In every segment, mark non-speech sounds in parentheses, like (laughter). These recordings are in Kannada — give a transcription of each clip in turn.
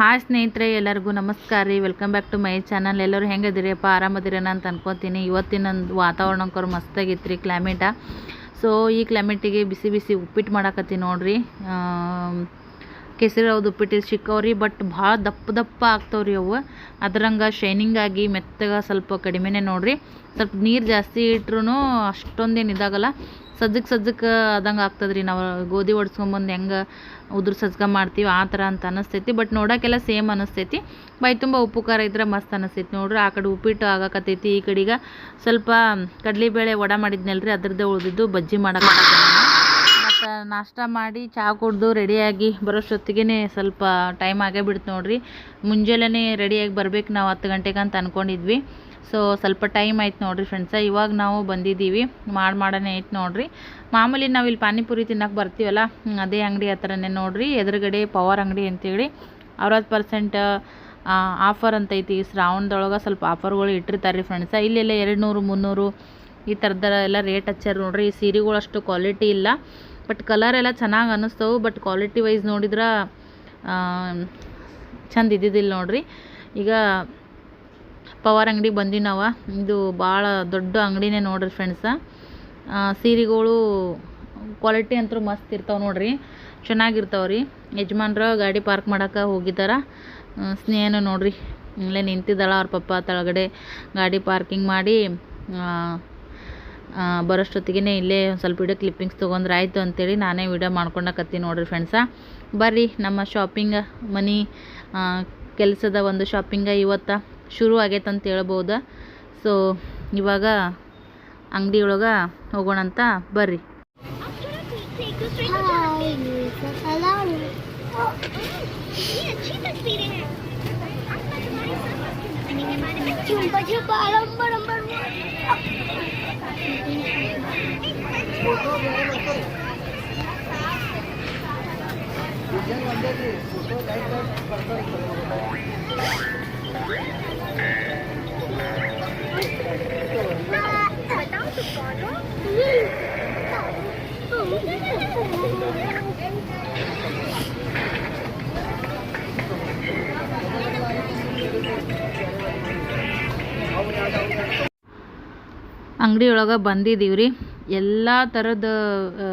ಹಾಯ್ ಸ್ನೇಹಿತರೆ, ಎಲ್ಲರಿಗೂ ನಮಸ್ಕಾರ ರೀ. Welcome back to my channel ಎಲ್ಲರೂ ಹೆಂಗದಿರಿಯಪ್ಪ ಆರಾಮದಿರೇನ ಅಂತ ಅನ್ಕೋತೀನಿ. ಇವತ್ತಿನ ವಾತಾವರಣಕ್ಕವ್ರು ಮಸ್ತಾಗಿತ್ತು ರೀ ಕ್ಲೈಮೇಟ ಸೊ ಈ ಕ್ಲೈಮೇಟಿಗೆ ಬಿಸಿ ಬಿಸಿ ಉಪ್ಪಿಟ್ಟು ಮಾಡಾಕತ್ತೀನಿ ನೋಡ್ರಿ. ಕೆಸರು ಅವ್ದು ಉಪ್ಪಿಟ್ಟು ಸಿಕ್ಕವ್ರಿ ಬಟ್ ಭಾಳ ದಪ್ಪ ದಪ್ಪ ಆಗ್ತಾವ್ರಿ ಅವು. ಅದರಂಗೆ ಶೈನಿಂಗ್ ಆಗಿ ಮೆತ್ತಗೆ ಸ್ವಲ್ಪ ಕಡಿಮೆನೇ ನೋಡ್ರಿ. ಸ್ವಲ್ಪ ನೀರು ಜಾಸ್ತಿ ಇಟ್ರೂ ಅಷ್ಟೊಂದೇನು ಇದಾಗಲ್ಲ. ಸಜ್ಜಕ್ಕೆ ಸಜ್ಜಕ್ಕೆ ಆದಂಗೆ ಆಗ್ತದ್ರಿ. ನಾವು ಗೋಧಿ ಒಡ್ಸ್ಕೊಂಬಂದು ಹೆಂಗೆ ಉದ್ರ ಸಜ್ಜಕ ಮಾಡ್ತೀವಿ ಆ ಥರ ಅಂತ ಅನಿಸ್ತೈತಿ. ಬಟ್ ನೋಡೋಕ್ಕೆಲ್ಲ ಸೇಮ್ ಅನಿಸ್ತೈತಿ. ಬೈ ತುಂಬ ಉಪ್ಪು ಖಾರ ಇದ್ರೆ ಮಸ್ತ್ ಅನಿಸ್ತೈತಿ. ನೋಡ್ರಿ ಆ ಕಡೆ ಉಪ್ಪಿಟ್ಟು ಆಗಕತ್ತೈತಿ. ಈ ಕಡೆಗೆ ಸ್ವಲ್ಪ ಕಡಲೆಬೇಳೆ ವಡ ಮಾಡಿದ್ನಲ್ರಿ. ಅದ್ರದ್ದೇ ಉಳಿದಿದ್ದು ಬಜ್ಜಿ ಮಾಡೋಕೆ ಮತ್ತು ನಾಷ್ಟ ಮಾಡಿ ಚಹಾ ಕುಡ್ದು ರೆಡಿಯಾಗಿ ಬರೋಷ್ಟೊತ್ತಿಗೆ ಸ್ವಲ್ಪ ಟೈಮ್ ಆಗೇ ಬಿಡ್ತು ನೋಡ್ರಿ. ಮುಂಜಾನೆ ರೆಡಿಯಾಗಿ ಬರ್ಬೇಕು ನಾವು ಹತ್ತು ಗಂಟೆಗೆ ಅಂತ ಅಂದ್ಕೊಂಡಿದ್ವಿ ಸೊ ಸ್ವಲ್ಪ ಟೈಮ್ ಆಯ್ತು ನೋಡಿರಿ ಫ್ರೆಂಡ್ಸ ಇವಾಗ ನಾವು ಬಂದಿದ್ದೀವಿ. ಮಾಡಿ ಮಾಡೋಣ ಐತೆ ನೋಡಿರಿ. ಮಾಮೂಲಿ ನಾವು ಇಲ್ಲಿ ಪಾನಿಪುರಿ ತಿನ್ನಕ್ಕೆ ಬರ್ತೀವಲ್ಲ? ಅದೇ ಅಂಗಡಿ ಹತ್ರನೇ ನೋಡಿರಿ. ಎದುರುಗಡೆ ಪವರ್ ಅಂಗಡಿ ಅಂತೇಳಿ ಅರವತ್ತು ಪರ್ಸೆಂಟ್ ಆಫರ್ ಅಂತ ಐತಿ ಈ ಶ್ರಾವಣದೊಳಗೆ ಸ್ವಲ್ಪ ಆಫರ್ಗಳು ಇಟ್ಟಿರ್ತಾರೆ ರೀ ಫ್ರೆಂಡ್ಸ ಇಲ್ಲೆಲ್ಲ ಎರಡು ನೂರು ಮುನ್ನೂರು ಈ ಥರದ ಎಲ್ಲ ರೇಟ್ ಹಚ್ಚಾರ ನೋಡ್ರಿ. ಈ ಸೀರೆಗಳು ಅಷ್ಟು ಕ್ವಾಲಿಟಿ ಇಲ್ಲ. ಬಟ್ ಕಲರ್ ಎಲ್ಲ ಚೆನ್ನಾಗಿ ಅನ್ನಿಸ್ತವೆ ಬಟ್ ಕ್ವಾಲಿಟಿ ವೈಸ್ ನೋಡಿದ್ರೆ ಚಂದ ಇದ್ದಿದ್ದಿಲ್ಲ ನೋಡ್ರಿ. ಈಗ ಪವರ್ ಅಂಗಡಿಗೆ ಬಂದ್ವಿ ನಾವು ಇದು ಭಾಳ ದೊಡ್ಡ ಅಂಗಡಿನೇ ನೋಡ್ರಿ ಫ್ರೆಂಡ್ಸ ಸೀರೆಗಳು ಕ್ವಾಲಿಟಿ ಅಂತೂ ಮಸ್ತ್ ಇರ್ತಾವೆ ನೋಡ್ರಿ. ಚೆನ್ನಾಗಿರ್ತಾವೆ ರೀ ಯಜಮಾನ್ರು ಗಾಡಿ ಪಾರ್ಕ್ ಮಾಡಕ್ಕೆ ಹೋಗಿದ್ದಾರೆ. ಸ್ನೇಹನು ನೋಡ್ರಿ. ಇಲ್ಲೇ ನಿಂತಿದ್ದಾಳೆ ಅವ್ರ ಪಪ್ಪ ತಳಗಡೆ. ಗಾಡಿ ಪಾರ್ಕಿಂಗ್ ಮಾಡಿ ಬರೋಷ್ಟೊತ್ತಿಗೆ ಇಲ್ಲೇ ಒಂದು ಸ್ವಲ್ಪ ವಿಡಿಯೋ ಕ್ಲಿಪ್ಪಿಂಗ್ಸ್ ತೊಗೊಂಡ್ರೆ ಆಯಿತು ಅಂತೇಳಿ ನಾನೇ ವಿಡಿಯೋ ಮಾಡ್ಕೊಂಡಕತ್ತೀನಿ ನೋಡ್ರಿ ಫ್ರೆಂಡ್ಸ ಬರ್ರಿ ನಮ್ಮ ಶಾಪಿಂಗ್ ಮನಿ ಕೆಲಸದ ಒಂದು ಶಾಪಿಂಗ ಇವತ್ತು. ಶುರು ಆಗೈತೆ ಅಂತ ಹೇಳ್ಬೋದು ಸೊ ಇವಾಗ ಅಂಗಡಿ ಒಳಗೆ ಹೋಗೋಣ ಅಂತ ಬರ್ರಿ ಅಂಗಡಿ ಒಳಗೆ ಬಂದಿದ್ದೀವಿ ರೀ ಎಲ್ಲ ಥರದ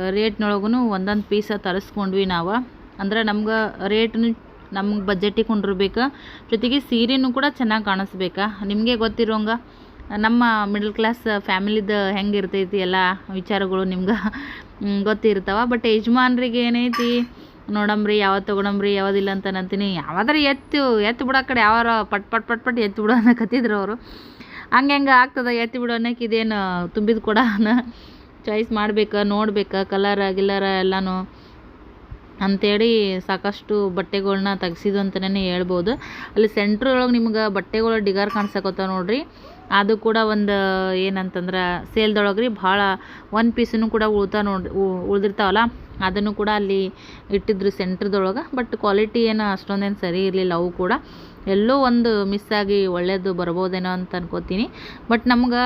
ರೇಟ್ನೊಳಗೂ ಒಂದೊಂದು ಪೀಸ ತರಿಸ್ಕೊಂಡ್ವಿ ನಾವು. ಅಂದ್ರೆ ನಮ್ಗೆ ರೇಟ್ನು ನಮ್ಗೆ ಬಜೆಟಿಗೆ ಬೇಕು ಜೊತೆಗೆ ಸೀರೆನೂ ಕೂಡ ಚೆನ್ನಾಗಿ ಕಾಣಿಸ್ಬೇಕಾ. ನಿಮಗೆ ಗೊತ್ತಿರೋಂಗ, ನಮ್ಮ ಮಿಡಲ್ ಕ್ಲಾಸ್ ಫ್ಯಾಮಿಲಿದು ಹೆಂಗೆ ಇರ್ತೈತಿ ಎಲ್ಲ ವಿಚಾರಗಳು ನಿಮ್ಗೆ ಗೊತ್ತಿರ್ತಾವ. ಬಟ್ ಯಜಮಾನ್ರಿಗೆ ಏನೈತಿ ನೋಡಂಬ್ರಿ ಯಾವತ್ತು ತೊಗೊಳಂಬ್ರಿ ಯಾವುದಿಲ್ಲ ಅಂತ ನಂತೀನಿ ಯಾವ್ದಾರ ಎತ್ತು ಎತ್ತು ಬಿಡೋ ಕಡೆ. ಯಾವಾರ ಪಟ್ ಪಟ್ ಪಟ್ ಪಟ್ ಎತ್ತು ಬಿಡೋ ಅನ್ನಕತ್ತಿದ್ರು ಅವರು. ಹಂಗೆ ಹೆಂಗೆ ಆಗ್ತದೆ ಎತ್ತಿ ಬಿಡೋ ಅನ್ನಕ್ಕೆ ಇದೇನು ತುಂಬಿದ ಕೂಡ ಚಾಯ್ಸ್ ಮಾಡಬೇಕು, ನೋಡ್ಬೇಕು ಕಲರ್ ಗಿಲ್ಲರ ಎಲ್ಲನೂ. ಅಂಥೇಳಿ ಸಾಕಷ್ಟು ಬಟ್ಟೆಗಳನ್ನ ತೆಗ್ಸಿದ್ದು ಅಂತಲೇ ಹೇಳ್ಬೋದು. ಅಲ್ಲಿ ಸೆಂಟ್ರ್ ಒಳಗೆ ನಿಮ್ಗೆ ಬಟ್ಟೆಗಳು ಡಿಗಾರ್ ಕಾಣ್ಸಕತ್ತಾವ ನೋಡಿರಿ. ಅದು ಕೂಡ ಒಂದು ಏನಂತಂದ್ರೆ ಸೇಲ್ದೊಳಗೆ ರೀ ಭಾಳ ಒನ್ ಪೀಸನ್ನು ಕೂಡ ಉಳ್ತಾ ನೋಡ್ರಿ ಉಳ್ದಿರ್ತಾವಲ್ಲ, ಅದನ್ನು ಕೂಡ ಅಲ್ಲಿ ಇಟ್ಟಿದ್ರು ಸೆಂಟ್ರದೊಳಗೆ ಬಟ್ ಕ್ವಾಲಿಟಿ ಏನು ಅಷ್ಟೊಂದೇನು ಸರಿ ಇರಲಿಲ್ಲ, ಅವು ಕೂಡ. ಎಲ್ಲೋ ಒಂದು ಮಿಸ್ ಆಗಿ ಒಳ್ಳೆಯದು ಬರ್ಬೋದೇನೋ ಅಂತ ಅನ್ಕೋತೀನಿ. ಬಟ್ ನಮ್ಗೆ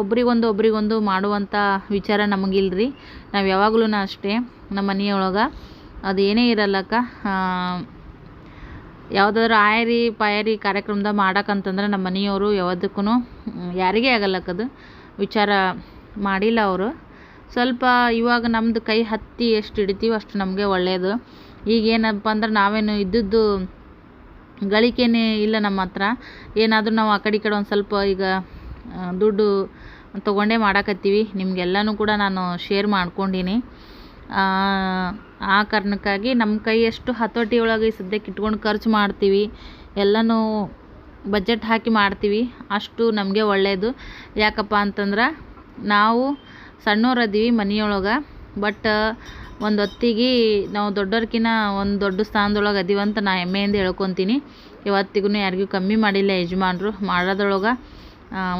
ಒಬ್ರಿಗೊಂದು ಒಬ್ರಿಗೊಂದು ಮಾಡುವಂಥ ವಿಚಾರ ನಮಗಿಲ್ರಿ. ನಾವು ಯಾವಾಗಲೂ ಅಷ್ಟೇ ನಮ್ಮ ಮನೆಯೊಳಗೆ. ಅದು ಏನೇ ಇರಲ್ಲಕ್ಕ ಯಾವುದಾದ್ರು ಆಯರಿ ಪಾಯರಿ ಕಾರ್ಯಕ್ರಮದಾಗ ಮಾಡಕ್ಕಂತಂದ್ರೆ ನಮ್ಮ ಮನೆಯವರು ಯಾವುದಕ್ಕೂ ಯಾರಿಗೇ ಆಗಲ್ಲಕ್ಕದು ವಿಚಾರ ಮಾಡಿಲ್ಲ ಅವರು. ಸ್ವಲ್ಪ ಇವಾಗ ನಮ್ಮದು ಕೈ ಹತ್ತಿ ಎಷ್ಟು ಹಿಡಿತೀವಿ ಅಷ್ಟು ನಮಗೆ ಒಳ್ಳೆಯದು ಈಗ ಏನಪ್ಪ ಅಂದ್ರೆ ನಾವೇನು ಇದ್ದದ್ದು ಗಳಿಕೆನೇ ಇಲ್ಲ ನಮ್ಮ ಹತ್ರ. ಏನಾದರೂ ನಾವು ಆ ಕಡೆ ಈ ಕಡೆ ಒಂದು ಸ್ವಲ್ಪ ಈಗ ದುಡ್ಡು ತೊಗೊಂಡೇ ಮಾಡಾಕತ್ತೀವಿ. ನಿಮಗೆಲ್ಲನೂ ಕೂಡ ನಾನು ಶೇರ್ ಮಾಡ್ಕೊಂಡೀನಿ. ಆ, ಕಾರಣಕ್ಕಾಗಿ ನಮ್ಮ ಕೈಯಷ್ಟು ಹತೋಟಿ ಒಳಗೆ ಸದ್ಯಕ್ಕೆ ಇಟ್ಕೊಂಡು ಖರ್ಚು ಮಾಡ್ತೀವಿ ಎಲ್ಲನೂ ಬಜೆಟ್ ಹಾಕಿ ಮಾಡ್ತೀವಿ ಅಷ್ಟು ನಮಗೆ ಒಳ್ಳೆಯದು ಯಾಕಪ್ಪ ಅಂತಂದ್ರೆ ನಾವು ಸಣ್ಣವ್ರು ಅದೀವಿ ಮನೆಯೊಳಗೆ ಬಟ್ ಒಂದು ಹೊತ್ತಿಗೆ ನಾವು ದೊಡ್ಡೋರ್ಕಿನ ಒಂದು ದೊಡ್ಡ ಸ್ಥಾನದೊಳಗೆ ಅದೀವಿ ಅಂತ ನಾ ಹೆಮ್ಮೆಯಿಂದ ಹೇಳ್ಕೊತೀನಿ. ಇವತ್ತಿಗೂ ಯಾರಿಗೂ ಕಮ್ಮಿ ಮಾಡಿಲ್ಲ ಯಜಮಾನ್ರು ಮಾಡೋದ್ರೊಳಗೆ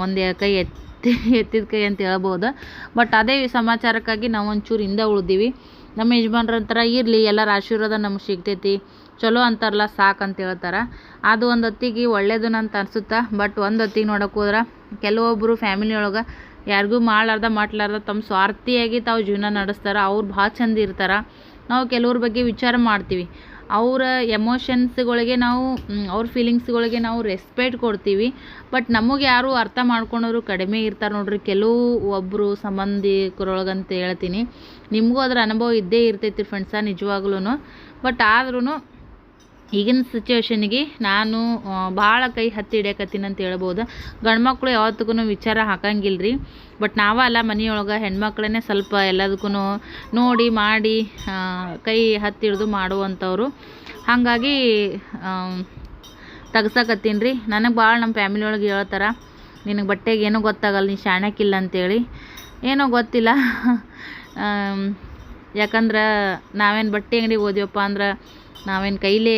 ಒಂದು ಕೈ ಎತ್ತಿ ಎತ್ತಿದ ಕೈ ಅಂತ ಹೇಳ್ಬೋದು. ಬಟ್ ಅದೇ ಸಮಾಚಾರಕ್ಕಾಗಿ ನಾವು ಒಂಚೂರು ಹಿಂದೆ ಉಳ್ದೀವಿ. ನಮ್ಮ ಯಜಮಾನ್ರ ಅಂತಾರ ಇರಲಿ ಎಲ್ಲರ ಆಶೀರ್ವಾದ ನಮ್ಗೆ ಸಿಗ್ತೈತಿ. ಚಲೋ ಅಂತಾರಲ್ಲ, ಸಾಕು ಅಂತ ಹೇಳ್ತಾರೆ. ಅದು ಒಂದು ಹೊತ್ತಿಗೆ ಒಳ್ಳೇದು ಅಂತ ಅನ್ಸುತ್ತೆ? ಬಟ್ ಒಂದು ಹೊತ್ತಿಗೆ ಹೋದ್ರೆ ಕೆಲವೊಬ್ಬರು ಫ್ಯಾಮಿಲಿ ಒಳಗೆ ಯಾರಿಗೂ ಮಾಡ್ಲಾರ್ದ ಮಾಡ್ಲಾರ್ದ ತಮ್ಮ ಸ್ವಾರ್ಥಿಯಾಗಿ ತಾವು ಜೀವನ ನಡೆಸ್ತಾರೆ, ಅವ್ರು ಭಾಳ ಚಂದ ಇರ್ತಾರೆ. ನಾವು ಕೆಲವ್ರ ಬಗ್ಗೆ ವಿಚಾರ ಮಾಡ್ತೀವಿ. ಅವರ ಎಮೋಷನ್ಸ್ಗಳಿಗೆ ನಾವು ಅವ್ರ ಫೀಲಿಂಗ್ಸ್ಗಳಿಗೆ ನಾವು ರೆಸ್ಪೆಕ್ಟ್ ಕೊಡ್ತೀವಿ. ಬಟ್ ನಮಗೆ ಯಾರು ಅರ್ಥ ಮಾಡ್ಕೊಳೋರು ಕಡಿಮೆ ಇರ್ತಾರೆ ನೋಡ್ರಿ. ಕೆಲವು ಒಬ್ಬರು ಸಂಬಂಧಿಕರೊಳಗಂತ ಹೇಳ್ತೀನಿ. ನಿಮಗೂ ಅದರ ಅನುಭವ ಇದ್ದೇ ಇರ್ತೈತಿ ಫ್ರೆಂಡ್ಸ ನಿಜವಾಗ್ಲೂ ಬಟ್ ಆದ್ರೂ ಈಗಿನ ಸಿಚುವೇಶನ್ಗೆ ನಾನು ಭಾಳ ಕೈ ಹತ್ತಿ ಹಿಡಿಯಕತ್ತೀನಿ ಅಂತ ಹೇಳ್ಬೋದು. ಗಂಡ್ಮಕ್ಳು ಯಾವತ್ತಿಗೂ ವಿಚಾರ ಹಾಕಂಗಿಲ್ಲ ಬಟ್ ನಾವಲ್ಲ ಮನೆಯೊಳಗೆ ಹೆಣ್ಮಕ್ಳೇ ಸ್ವಲ್ಪ ಎಲ್ಲದಕ್ಕೂ ನೋಡಿ, ಮಾಡಿ ಕೈ ಹತ್ತಿ ಮಾಡುವಂಥವ್ರು. ಹಾಗಾಗಿ ತೆಗ್ಸಕತ್ತೀನಿ ರೀ ನನಗೆ ಭಾಳ ನಮ್ಮ ಫ್ಯಾಮಿಲಿ ಒಳಗೆ ಹೇಳ್ತಾರ, ನಿನಗೆ ಬಟ್ಟೆಗೆ ಏನೂ ಗೊತ್ತಾಗಲ್ಲ, ನೀ ಶಾಣಕ್ಕಿಲ್ಲ ಅಂತೇಳಿ. ಏನೋ ಗೊತ್ತಿಲ್ಲ. (laughs) ಯಾಕಂದ್ರೆ ನಾವೇನು ಬಟ್ಟೆ ಅಂಗಡಿಗೆ ಹೋದ್ವಪ್ಪ ಅಂದ್ರೆ ನಾವೇನು ಕೈಲೇ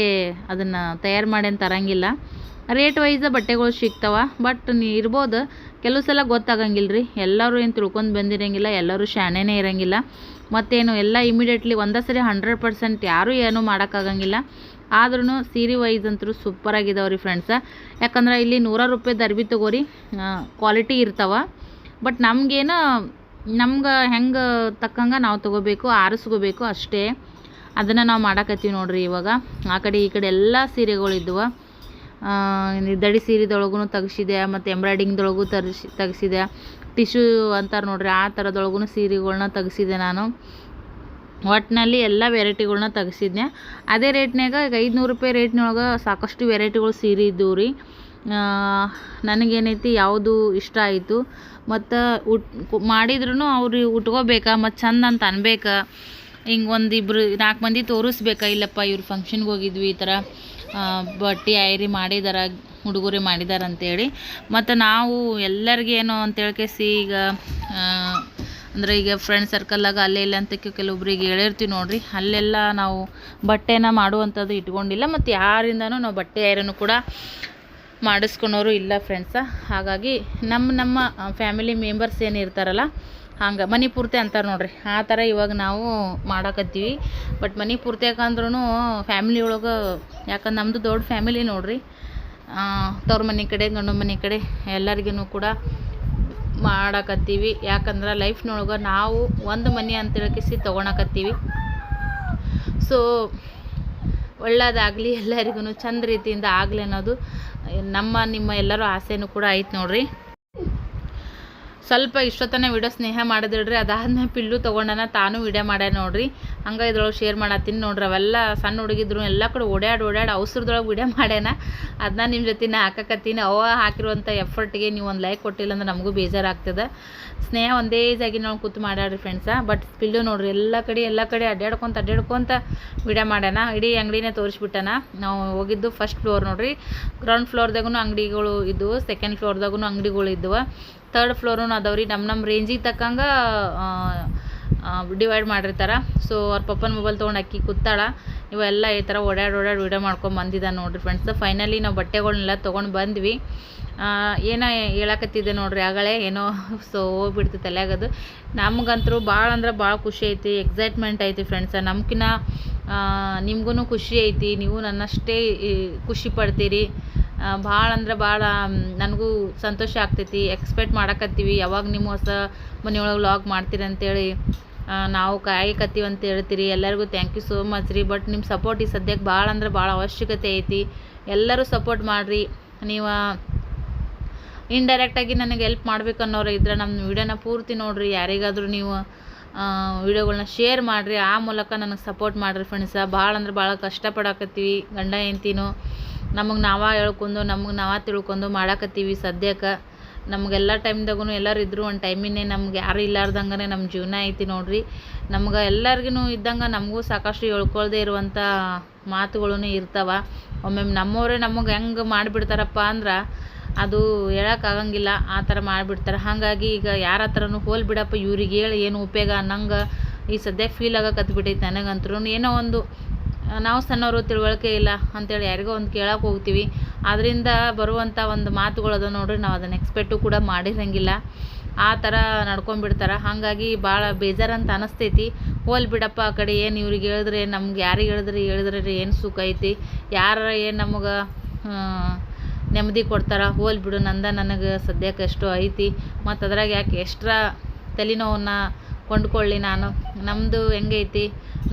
ಅದನ್ನು ತಯಾರು ಮಾಡಿ ಅಂತ ತರಂಗಿಲ್ಲ. ರೇಟ್ ವೈಸ ಬಟ್ಟೆಗಳು ಸಿಗ್ತಾವ ಬಟ್ ನೀ ಇರ್ಬೋದು, ಕೆಲವು ಸಲ ಗೊತ್ತಾಗಂಗಿಲ್ಲ ರೀ ಎಲ್ಲರೂ ಏನು ತಿಳ್ಕೊಂಡು ಬಂದಿರಂಗಿಲ್ಲ, ಎಲ್ಲರೂ ಶಾಣೆನೇ ಇರಂಗಿಲ್ಲ. ಮತ್ತೇನು, ಎಲ್ಲ ಇಮಿಡಿಯೇಟ್ಲಿ ಒಂದೇ ಸರಿ ಹಂಡ್ರೆಡ್ ಪರ್ಸೆಂಟ್ ಯಾರೂ ಏನೂ ಮಾಡೋಕ್ಕಾಗಂಗಿಲ್ಲ. ಆದ್ರೂ ಸೀರೆ ವೈಸ್ ಅಂತೂ ಸೂಪರಾಗಿದ್ದಾವೆ ರೀ ಫ್ರೆಂಡ್ಸ ಯಾಕಂದ್ರೆ ಇಲ್ಲಿ ನೂರ ರೂಪಾಯ್ದು ದರ್ಬಿ ತಗೋರಿ ಕ್ವಾಲಿಟಿ ಇರ್ತಾವೆ. ಬಟ್ ನಮಗೇನು, ನಮ್ಗೆ ಹೆಂಗೆ ತಕ್ಕಂಗೆ ನಾವು ತೊಗೋಬೇಕು, ಆರಿಸ್ಕೋಬೇಕು ಅಷ್ಟೇ. ಅದನ್ನು ನಾವು ಮಾಡಾಕತ್ತೀವಿ ನೋಡ್ರಿ ಇವಾಗ. ಆ ಕಡೆ ಈ ಕಡೆ ಎಲ್ಲ ಸೀರೆಗಳು ಇದ್ವು. ಆ, ಈ ದಡಿ ಸೀರೆದೊಳಗೂ ತೆಗ್ಸಿದೆ ಮತ್ತು ಎಂಬ್ರಾಯ್ಡಿಂಗ್ದೊಳಗೂ ತರಿಸಿ ತೆಗ್ಸಿದೆ. ಟಿಶ್ಯೂ ಅಂತಾರೆ ನೋಡ್ರಿ ಆ ಥರದೊಳಗೂ ಸೀರೆಗಳನ್ನ ತೆಗ್ಸಿದೆ ನಾನು. ಒಟ್ಟಿನಲ್ಲಿ ಎಲ್ಲ ವೆರೈಟಿಗಳನ್ನ ತೆಗ್ಸಿದ್ನೆ. ಅದೇ ರೇಟ್ನ್ಯಾಗ ಈಗ ಐದುನೂರು ರೂಪಾಯಿ ರೇಟ್ನೊಳಗೆ ಸಾಕಷ್ಟು ವೆರೈಟಿಗಳು ಸೀರೆ ಇದ್ದವು ರೀ. ನನಗೇನೈತಿ ಯಾವುದು ಇಷ್ಟ ಆಯಿತು. ಮತ್ತು ಉಟ್ ಮಾಡಿದ್ರೂ ಅವ್ರಿಗೆ ಉಟ್ಕೋಬೇಕಾ ಮತ್ತು ಚಂದ ಅಂತ ಅನ್ಬೇಕಾ? ಹಿಂಗೆ ಒಂದು ನಾಲ್ಕು ಮಂದಿ ತೋರಿಸ್ಬೇಕಾ? ಇಲ್ಲಪ್ಪ, ಇವ್ರು ಫಂಕ್ಷನ್ಗೆ ಹೋಗಿದ್ವಿ, ಈ ಥರ ಬಟ್ಟೆ ಆಯ್ರಿ ಮಾಡಿದಾರ ಉಡುಗೊರೆ ಮಾಡಿದಾರ ಅಂತೇಳಿ. ಮತ್ತು ನಾವು ಎಲ್ಲರಿಗೇನು ಅಂತೇಳಿ ಕೇಸಿ ಈಗ ಅಂದರೆ ಈಗ ಫ್ರೆಂಡ್ ಸರ್ಕಲ್ಲಾಗ ಅಲ್ಲೇ ಇಲ್ಲ ಅಂತ ಕೆಲವೊಬ್ರಿಗೆ ಹೇಳಿರ್ತೀವಿ ನೋಡ್ರಿ. ಅಲ್ಲೆಲ್ಲ ನಾವು ಬಟ್ಟೆನ ಮಾಡುವಂಥದ್ದು ಇಟ್ಕೊಂಡಿಲ್ಲ. ಮತ್ತು ಯಾರಿಂದನೂ ನಾವು ಬಟ್ಟೆ ಐರನ್ನು ಕೂಡ ಮಾಡಿಸ್ಕೊಳೋರು ಇಲ್ಲ ಫ್ರೆಂಡ್ಸ ಹಾಗಾಗಿ ನಮ್ಮ ನಮ್ಮ ಫ್ಯಾಮಿಲಿ ಮೆಂಬರ್ಸ್ ಏನು ಇರ್ತಾರಲ್ಲ ಹಂಗೆ, ಮನೆ ಪೂರ್ತಿ ಅಂತಾರೆ ನೋಡಿರಿ. ಆ ಥರ ಇವಾಗ ನಾವು ಮಾಡಾಕತ್ತೀವಿ. ಬಟ್ ಮನೆ ಪೂರ್ತಿ ಯಾಕಂದ್ರೂ ಫ್ಯಾಮಿಲಿ ಒಳಗೆ ಯಾಕಂದ್ರೆ ನಮ್ಮದು ದೊಡ್ಡ ಫ್ಯಾಮಿಲಿ ನೋಡಿರಿ. ತವ್ರ ಮನೆ ಕಡೆ ಗಂಡು ಮನೆ ಕಡೆ ಎಲ್ಲರಿಗೂ ಕೂಡ ಮಾಡಾಕತ್ತೀವಿ. ಯಾಕಂದ್ರೆ ಲೈಫ್ನೊಳಗೆ ನಾವು ಒಂದು ಮನೆ ಅಂತ ಹೇಳ್ಕಿಸಿ ತೊಗೊಳಕತ್ತೀವಿ. ಸೊ ಒಳ್ಳೇದಾಗಲಿ ಎಲ್ಲರಿಗೂ ಚಂದ ರೀತಿಯಿಂದ ಆಗಲಿ ಅನ್ನೋದು ನಮ್ಮ, ನಿಮ್ಮ ಎಲ್ಲರೂ ಆಸೆಯೂ ಕೂಡ ಐತೆ ನೋಡ್ರಿ. ಸ್ವಲ್ಪ ಇಷ್ಟೊತ್ತನ ವಿಡಿಯೋ ಸ್ನೇಹ ಮಾಡಿದಿಡ್ರಿ, ಅದಾದ್ಮೇಲೆ ಪಿಲ್ಲು ತೊಗೊಂಡನ ತಾನು ವಿಡಿಯೋ ಮಾಡ್ಯಾನ ನೋಡ್ರಿ. ಹಂಗೆ ಇದ್ರೊಳಗೆ ಶೇರ್ ಮಾಡತ್ತೀನಿ ನೋಡ್ರಿ, ಅವೆಲ್ಲ ಸಣ್ಣ ಹುಡುಗಿದ್ರು ಎಲ್ಲ ಕಡೆ ಓಡಾಡಿ ಓಡಾಡಿ ಅವಸರದೊಳಗೆ ವಿಡಿಯೋ ಮಾಡ್ಯಾನ. ಅದನ್ನ ನಿಮ್ಮ ಜೊತೆ ನಾ ಹಾಕಕತ್ತೀನಿ. ಅವ ಹಾಕಿರುವಂಥ ಎಫರ್ಟ್ಗೆ ನೀವು ಒಂದು ಲೈಕ್ ಕೊಟ್ಟಿಲ್ಲ ಅಂದ್ರೆ ನಮಗೂ ಬೇಜಾರಾಗ್ತದೆ. ಸ್ನೇಹ ಒಂದೇ ಜಾಗಿ ನಾವು ಕೂತು ಮಾಡ್ಯಾಡ್ರಿ ಫ್ರೆಂಡ್ಸ ಬಟ್ ಪಿಲ್ಲು ನೋಡ್ರಿ, ಎಲ್ಲ ಕಡೆ ಎಲ್ಲ ಕಡೆ ಅಡ್ಡಾಡ್ಕೊಂತ ಅಡ್ಡಾಡ್ಕೊಂತ ವಿಡಿಯೋ ಮಾಡ್ಯಾನ. ಇಡೀ ಅಂಗಡಿನೇ ತೋರಿಸ್ಬಿಟ್ಟಾನ. ನಾವು ಹೋಗಿದ್ದು ಫಸ್ಟ್ ಫ್ಲೋರ್ ನೋಡ್ರಿ. ಗ್ರೌಂಡ್ ಫ್ಲೋರ್ದಾಗೂ ಅಂಗಡಿಗಳು ಇದ್ದವು ಸೆಕೆಂಡ್ ಫ್ಲೋರ್ದಾಗೂ ಅಂಗಡಿಗಳು ಇದ್ದವು ತರ್ಡ್ ಫ್ಲೋರೂ ಅದಾವ್ರಿ ನಮ್ಮ ನಮ್ಮ ರೇಂಜಿಗೆ ತಕ್ಕಂಗೆ ಡಿವೈಡ್ ಮಾಡಿರ್ತಾರೆ. ಸೊ ಅವ್ರ ಪಪ್ಪನ ಮೊಬೈಲ್ ತೊಗೊಂಡು ಅಕ್ಕಿ ಕೂತಾಳ. ಇವೆಲ್ಲ ಈ ಥರ ಓಡಾಡಿ ಓಡಾಡಿ ವೀಡಿಯೋ ಮಾಡ್ಕೊಂಡು ಬಂದಿದ್ದ ನೋಡ್ರಿ ಫ್ರೆಂಡ್ಸ್ ಫೈನಲಿ ನಾವು ಬಟ್ಟೆಗಳನ್ನೆಲ್ಲ ತೊಗೊಂಡು ಬಂದ್ವಿ. ಏನೋ ಹೇಳಕತ್ತಿದ್ದೆ ನೋಡ್ರಿ ಆಗಳೆ ಏನೋ ಸೊ, ಹೋಗ್ಬಿಡ್ತು ತಲೆಯಾಗದು ನಮಗಂತರೂ ಭಾಳ ಅಂದ್ರೆ ಭಾಳ ಖುಷಿ ಐತಿ ಎಕ್ಸೈಟ್ಮೆಂಟ್ ಐತಿ ಫ್ರೆಂಡ್ಸ್ ನಮ್ಕಿನ್ನ ನಿಮ್ಗೂ ಖುಷಿ ಐತಿ, ನೀವು ನನ್ನಷ್ಟೇ ಖುಷಿ ಪಡ್ತೀರಿ. ಭಾಳ ಅಂದ್ರೆ ಭಾಳ ನನಗೂ ಸಂತೋಷ ಆಗ್ತೈತಿ. ಎಕ್ಸ್ಪೆಕ್ಟ್ ಮಾಡಕತ್ತೀವಿ. ಯಾವಾಗ ನಿಮ್ಮ ಹೊಸ ಮನೆಯೊಳಗೆ ಲಾಗ್ ಮಾಡ್ತೀರಿ ಅಂತೇಳಿ ನಾವು ಕಾಯಕತ್ತೀವಿ ಅಂತ ಹೇಳ್ತೀರಿ. ಎಲ್ಲರಿಗೂ ಥ್ಯಾಂಕ್ ಯು ಸೋ ಮಚ್ ರೀ. ಬಟ್ ನಿಮ್ಮ ಸಪೋರ್ಟ್ ಈ ಸದ್ಯಕ್ಕೆ ಭಾಳ ಅಂದ್ರೆ ಭಾಳ ಅವಶ್ಯಕತೆ ಐತಿ. ಎಲ್ಲರೂ ಸಪೋರ್ಟ್ ಮಾಡಿರಿ. ನೀವು ಇಂಡೈರೆಕ್ಟಾಗಿ ನನಗೆ ಹೆಲ್ಪ್ ಮಾಡ್ಬೇಕು ಅನ್ನೋರು ಇದ್ರೆ ನಮ್ಮ ವಿಡಿಯೋನ ಪೂರ್ತಿ ನೋಡಿರಿ. ಯಾರಿಗಾದರೂ ನೀವು ವಿಡಿಯೋಗಳ್ನ ಶೇರ್ ಮಾಡಿರಿ. ಆ ಮೂಲಕ ನನಗೆ ಸಪೋರ್ಟ್ ಮಾಡಿರಿ ಫ್ರೆಂಡ್ಸ ಭಾಳ ಅಂದ್ರೆ ಭಾಳ ಕಷ್ಟಪಡಾಕತ್ತೀವಿ ಗಂಡ ಹೆಂಡ್ತಿನೂ. ನಮಗೆ ನಾವ ಹೇಳ್ಕೊಂಡು, ನಮಗೆ ನಾವ ತಿಳ್ಕೊಂಡು ಮಾಡಾಕತ್ತೀವಿ ಸದ್ಯಕ್ಕೆ ನಮಗೆಲ್ಲ ಟೈಮ್ದಾಗೂ ಎಲ್ಲರೂ ಇದ್ದರು ಒಂದು ಟೈಮಿನೇ ನಮ್ಗೆ ಯಾರು ಇಲ್ಲಾರ್ದಂಗೆ ನಮ್ಮ ಜೀವನ ಐತಿ ನೋಡಿರಿ. ನಮ್ಗೆ ಎಲ್ಲರಿಗೂ ಇದ್ದಂಗೆ ನಮಗೂ ಸಾಕಷ್ಟು ಹೇಳ್ಕೊಳ್ದೇ ಇರುವಂಥ ಮಾತುಗಳೂ ಇರ್ತಾವೆ. ಒಮ್ಮೊಮ್ಮೆ ನಮ್ಮವರೇ ನಮಗೆ ಹೆಂಗೆ ಮಾಡಿಬಿಡ್ತಾರಪ್ಪ ಅಂದ್ರೆ ಅದು ಹೇಳೋಕ್ಕಾಗಂಗಿಲ್ಲ ಆ ಥರ ಮಾಡಿಬಿಡ್ತಾರೆ. ಹಾಗಾಗಿ ಈಗ ಯಾರ ಹತ್ರನೂ ಹೋಲ್ ಬಿಡಪ್ಪ, ಇವ್ರಿಗೆ ಹೇಳಿ ಏನು ಉಪಯೋಗ ಅನ್ನಂಗೆ ಈ ಸದ್ಯ ಫೀಲ್ ಆಗಕತ್ಬಿಟ್ಟೈತೆ ನನಗಂತೂ ಏನೋ ಒಂದು, ನಾವು ಸಣ್ಣವರು ತಿಳುವಳಿಕೆ ಇಲ್ಲ ಅಂತೇಳಿ ಯಾರಿಗೋ ಒಂದು ಕೇಳಕ್ಕೆ ಹೋಗ್ತೀವಿ. ಅದರಿಂದ ಬರುವಂಥ ಒಂದು ಮಾತುಗಳು ಅದ ನೋಡ್ರಿ, ನಾವು ಅದನ್ನು ಎಕ್ಸ್ಪೆಕ್ಟು ಕೂಡ ಮಾಡಿರಂಗಿಲ್ಲ. ಆ ಥರ ನಡ್ಕೊಂಡ್ಬಿಡ್ತಾರೆ. ಹಾಗಾಗಿ ಭಾಳ ಬೇಜಾರಂತ ಅನಿಸ್ತೈತಿ. ಹೋಲ್ ಬಿಡಪ್ಪ ಆ ಕಡೆ, ಏನು ಇವ್ರಿಗೆ ಹೇಳಿದ್ರೆ, ನಮ್ಗೆ ಯಾರಿಗೆ ಹೇಳಿದ್ರೆ ಹೇಳಿದ್ರೆ ಏನು ಸುಖ ಐತಿ? ಯಾರು ಏನು ನಮಗೆ ನೆಮ್ಮದಿ ಕೊಡ್ತಾರೆ. ಹೋಲ್ ಬಿಡು, ನಂದ ನನಗೆ ಸದ್ಯಕ್ಕೆ ಎಷ್ಟು ಐತಿ. ಮತ್ತು ಅದ್ರಾಗ ಯಾಕೆ ಎಕ್ಸ್ಟ್ರಾ ತಲೆನೋವನ್ನು ಕೊಂಡ್ಕೊಳ್ಳಿ ನಾನು. ನಮ್ಮದು ಹೆಂಗೈತಿ?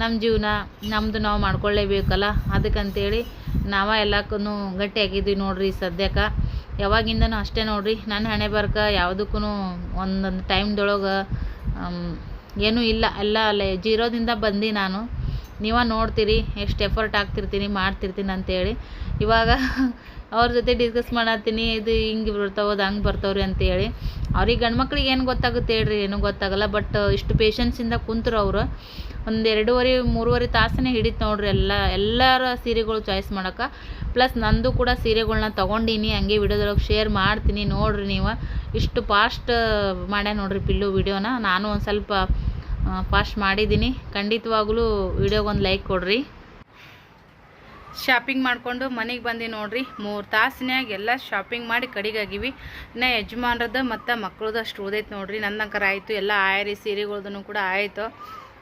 ನಮ್ಮ ಜೀವನ ನಮ್ಮದು ನಾವು ಮಾಡ್ಕೊಳ್ಳೇಬೇಕಲ್ಲ ಅದಕ್ಕಂತೇಳಿ ನಾವ ಎಲ್ಲಕ್ಕೂ ಗಟ್ಟಿಯಾಗಿದ್ವಿ ನೋಡಿರಿ ಸದ್ಯಕ್ಕೆ ಯಾವಾಗಿಂದನೂ ಅಷ್ಟೇ ನೋಡಿರಿ. ನನ್ನ ಹಣೆ ಬರ್ಕ ಯಾವುದಕ್ಕೂ ಒಂದೊಂದು ಟೈಮ್ದೊಳಗೆ ಏನೂ ಇಲ್ಲ. ಎಲ್ಲ ಅಲ್ಲೇ ಜೀರೋದಿಂದ ಬಂದು ನಾನು. ನೀವೇ ನೋಡ್ತೀರಿ, ಎಷ್ಟು ಎಫರ್ಟ್ ಹಾಕ್ತಿರ್ತೀನಿ ಮಾಡ್ತಿರ್ತೀನಿ ಅಂತೇಳಿ. ಇವಾಗ ಅವ್ರ ಜೊತೆ ಡಿಸ್ಕಸ್ ಮಾಡತ್ತೀನಿ, ಇದು ಹಿಂಗೆ ಬರ್ತಾವೆ ಅದು ಹಂಗೆ ಬರ್ತಾವ್ರಿ ಅಂತೇಳಿ. ಅವ್ರಿಗೆ ಗಂಡು ಮಕ್ಳಿಗೆ ಏನು ಗೊತ್ತಾಗುತ್ತೆ ಹೇಳ್ರಿ, ಏನೂ ಗೊತ್ತಾಗಲ್ಲ ಬಟ್ ಇಷ್ಟು ಪೇಷನ್ಸಿಂದ ಕುಂತ್ರು ಅವರು. ಒಂದು ಎರಡೂವರೆ, ಮೂರುವರೆ ತಾಸನೇ ಹಿಡಿತು ನೋಡ್ರಿ ಎಲ್ಲ, ಎಲ್ಲರ ಸೀರೆಗಳು ಚಾಯ್ಸ್ ಮಾಡೋಕೆ ಪ್ಲಸ್ ನಂದು ಕೂಡ ಸೀರೆಗಳನ್ನ ತೊಗೊಂಡೀನಿ, ಹಂಗೆ ವಿಡಿಯೋದೊಳಗೆ ಶೇರ್ ಮಾಡ್ತೀನಿ, ನೋಡ್ರಿ ನೀವು. ಇಷ್ಟು ಫಾಸ್ಟ್ ಮಾಡ್ಯ ನೋಡ್ರಿ ಪಿಲ್ಲು ವಿಡಿಯೋನ. ನಾನು ಒಂದು ಸ್ವಲ್ಪ ಫಾಸ್ಟ್ ಮಾಡಿದ್ದೀನಿ. ಖಂಡಿತವಾಗ್ಲೂ ವಿಡಿಯೋಗೊಂದು ಲೈಕ್ ಕೊಡ್ರಿ. ಶಾಪಿಂಗ್ ಮಾಡಿಕೊಂಡು ಮನೆಗೆ ಬಂದು ನೋಡ್ರಿ, ಮೂರು ತಾಸಿನಾಗ ಎಲ್ಲ ಶಾಪಿಂಗ್ ಮಾಡಿ ಕಡಿಗಾಗಿವಿ. ಇನ್ನು ಯಜಮಾನ್ರದ್ದು ಮತ್ತು ಮಕ್ಳದ್ದು ಅಷ್ಟು ಉಳ್ದೈತೆ ನೋಡ್ರಿ, ನಂದಂಕರ ಆಯಿತು, ಎಲ್ಲ ಆಯರಿ ಸೀರೆಗಳ್ದೂ ಕೂಡ ಆಯಿತು.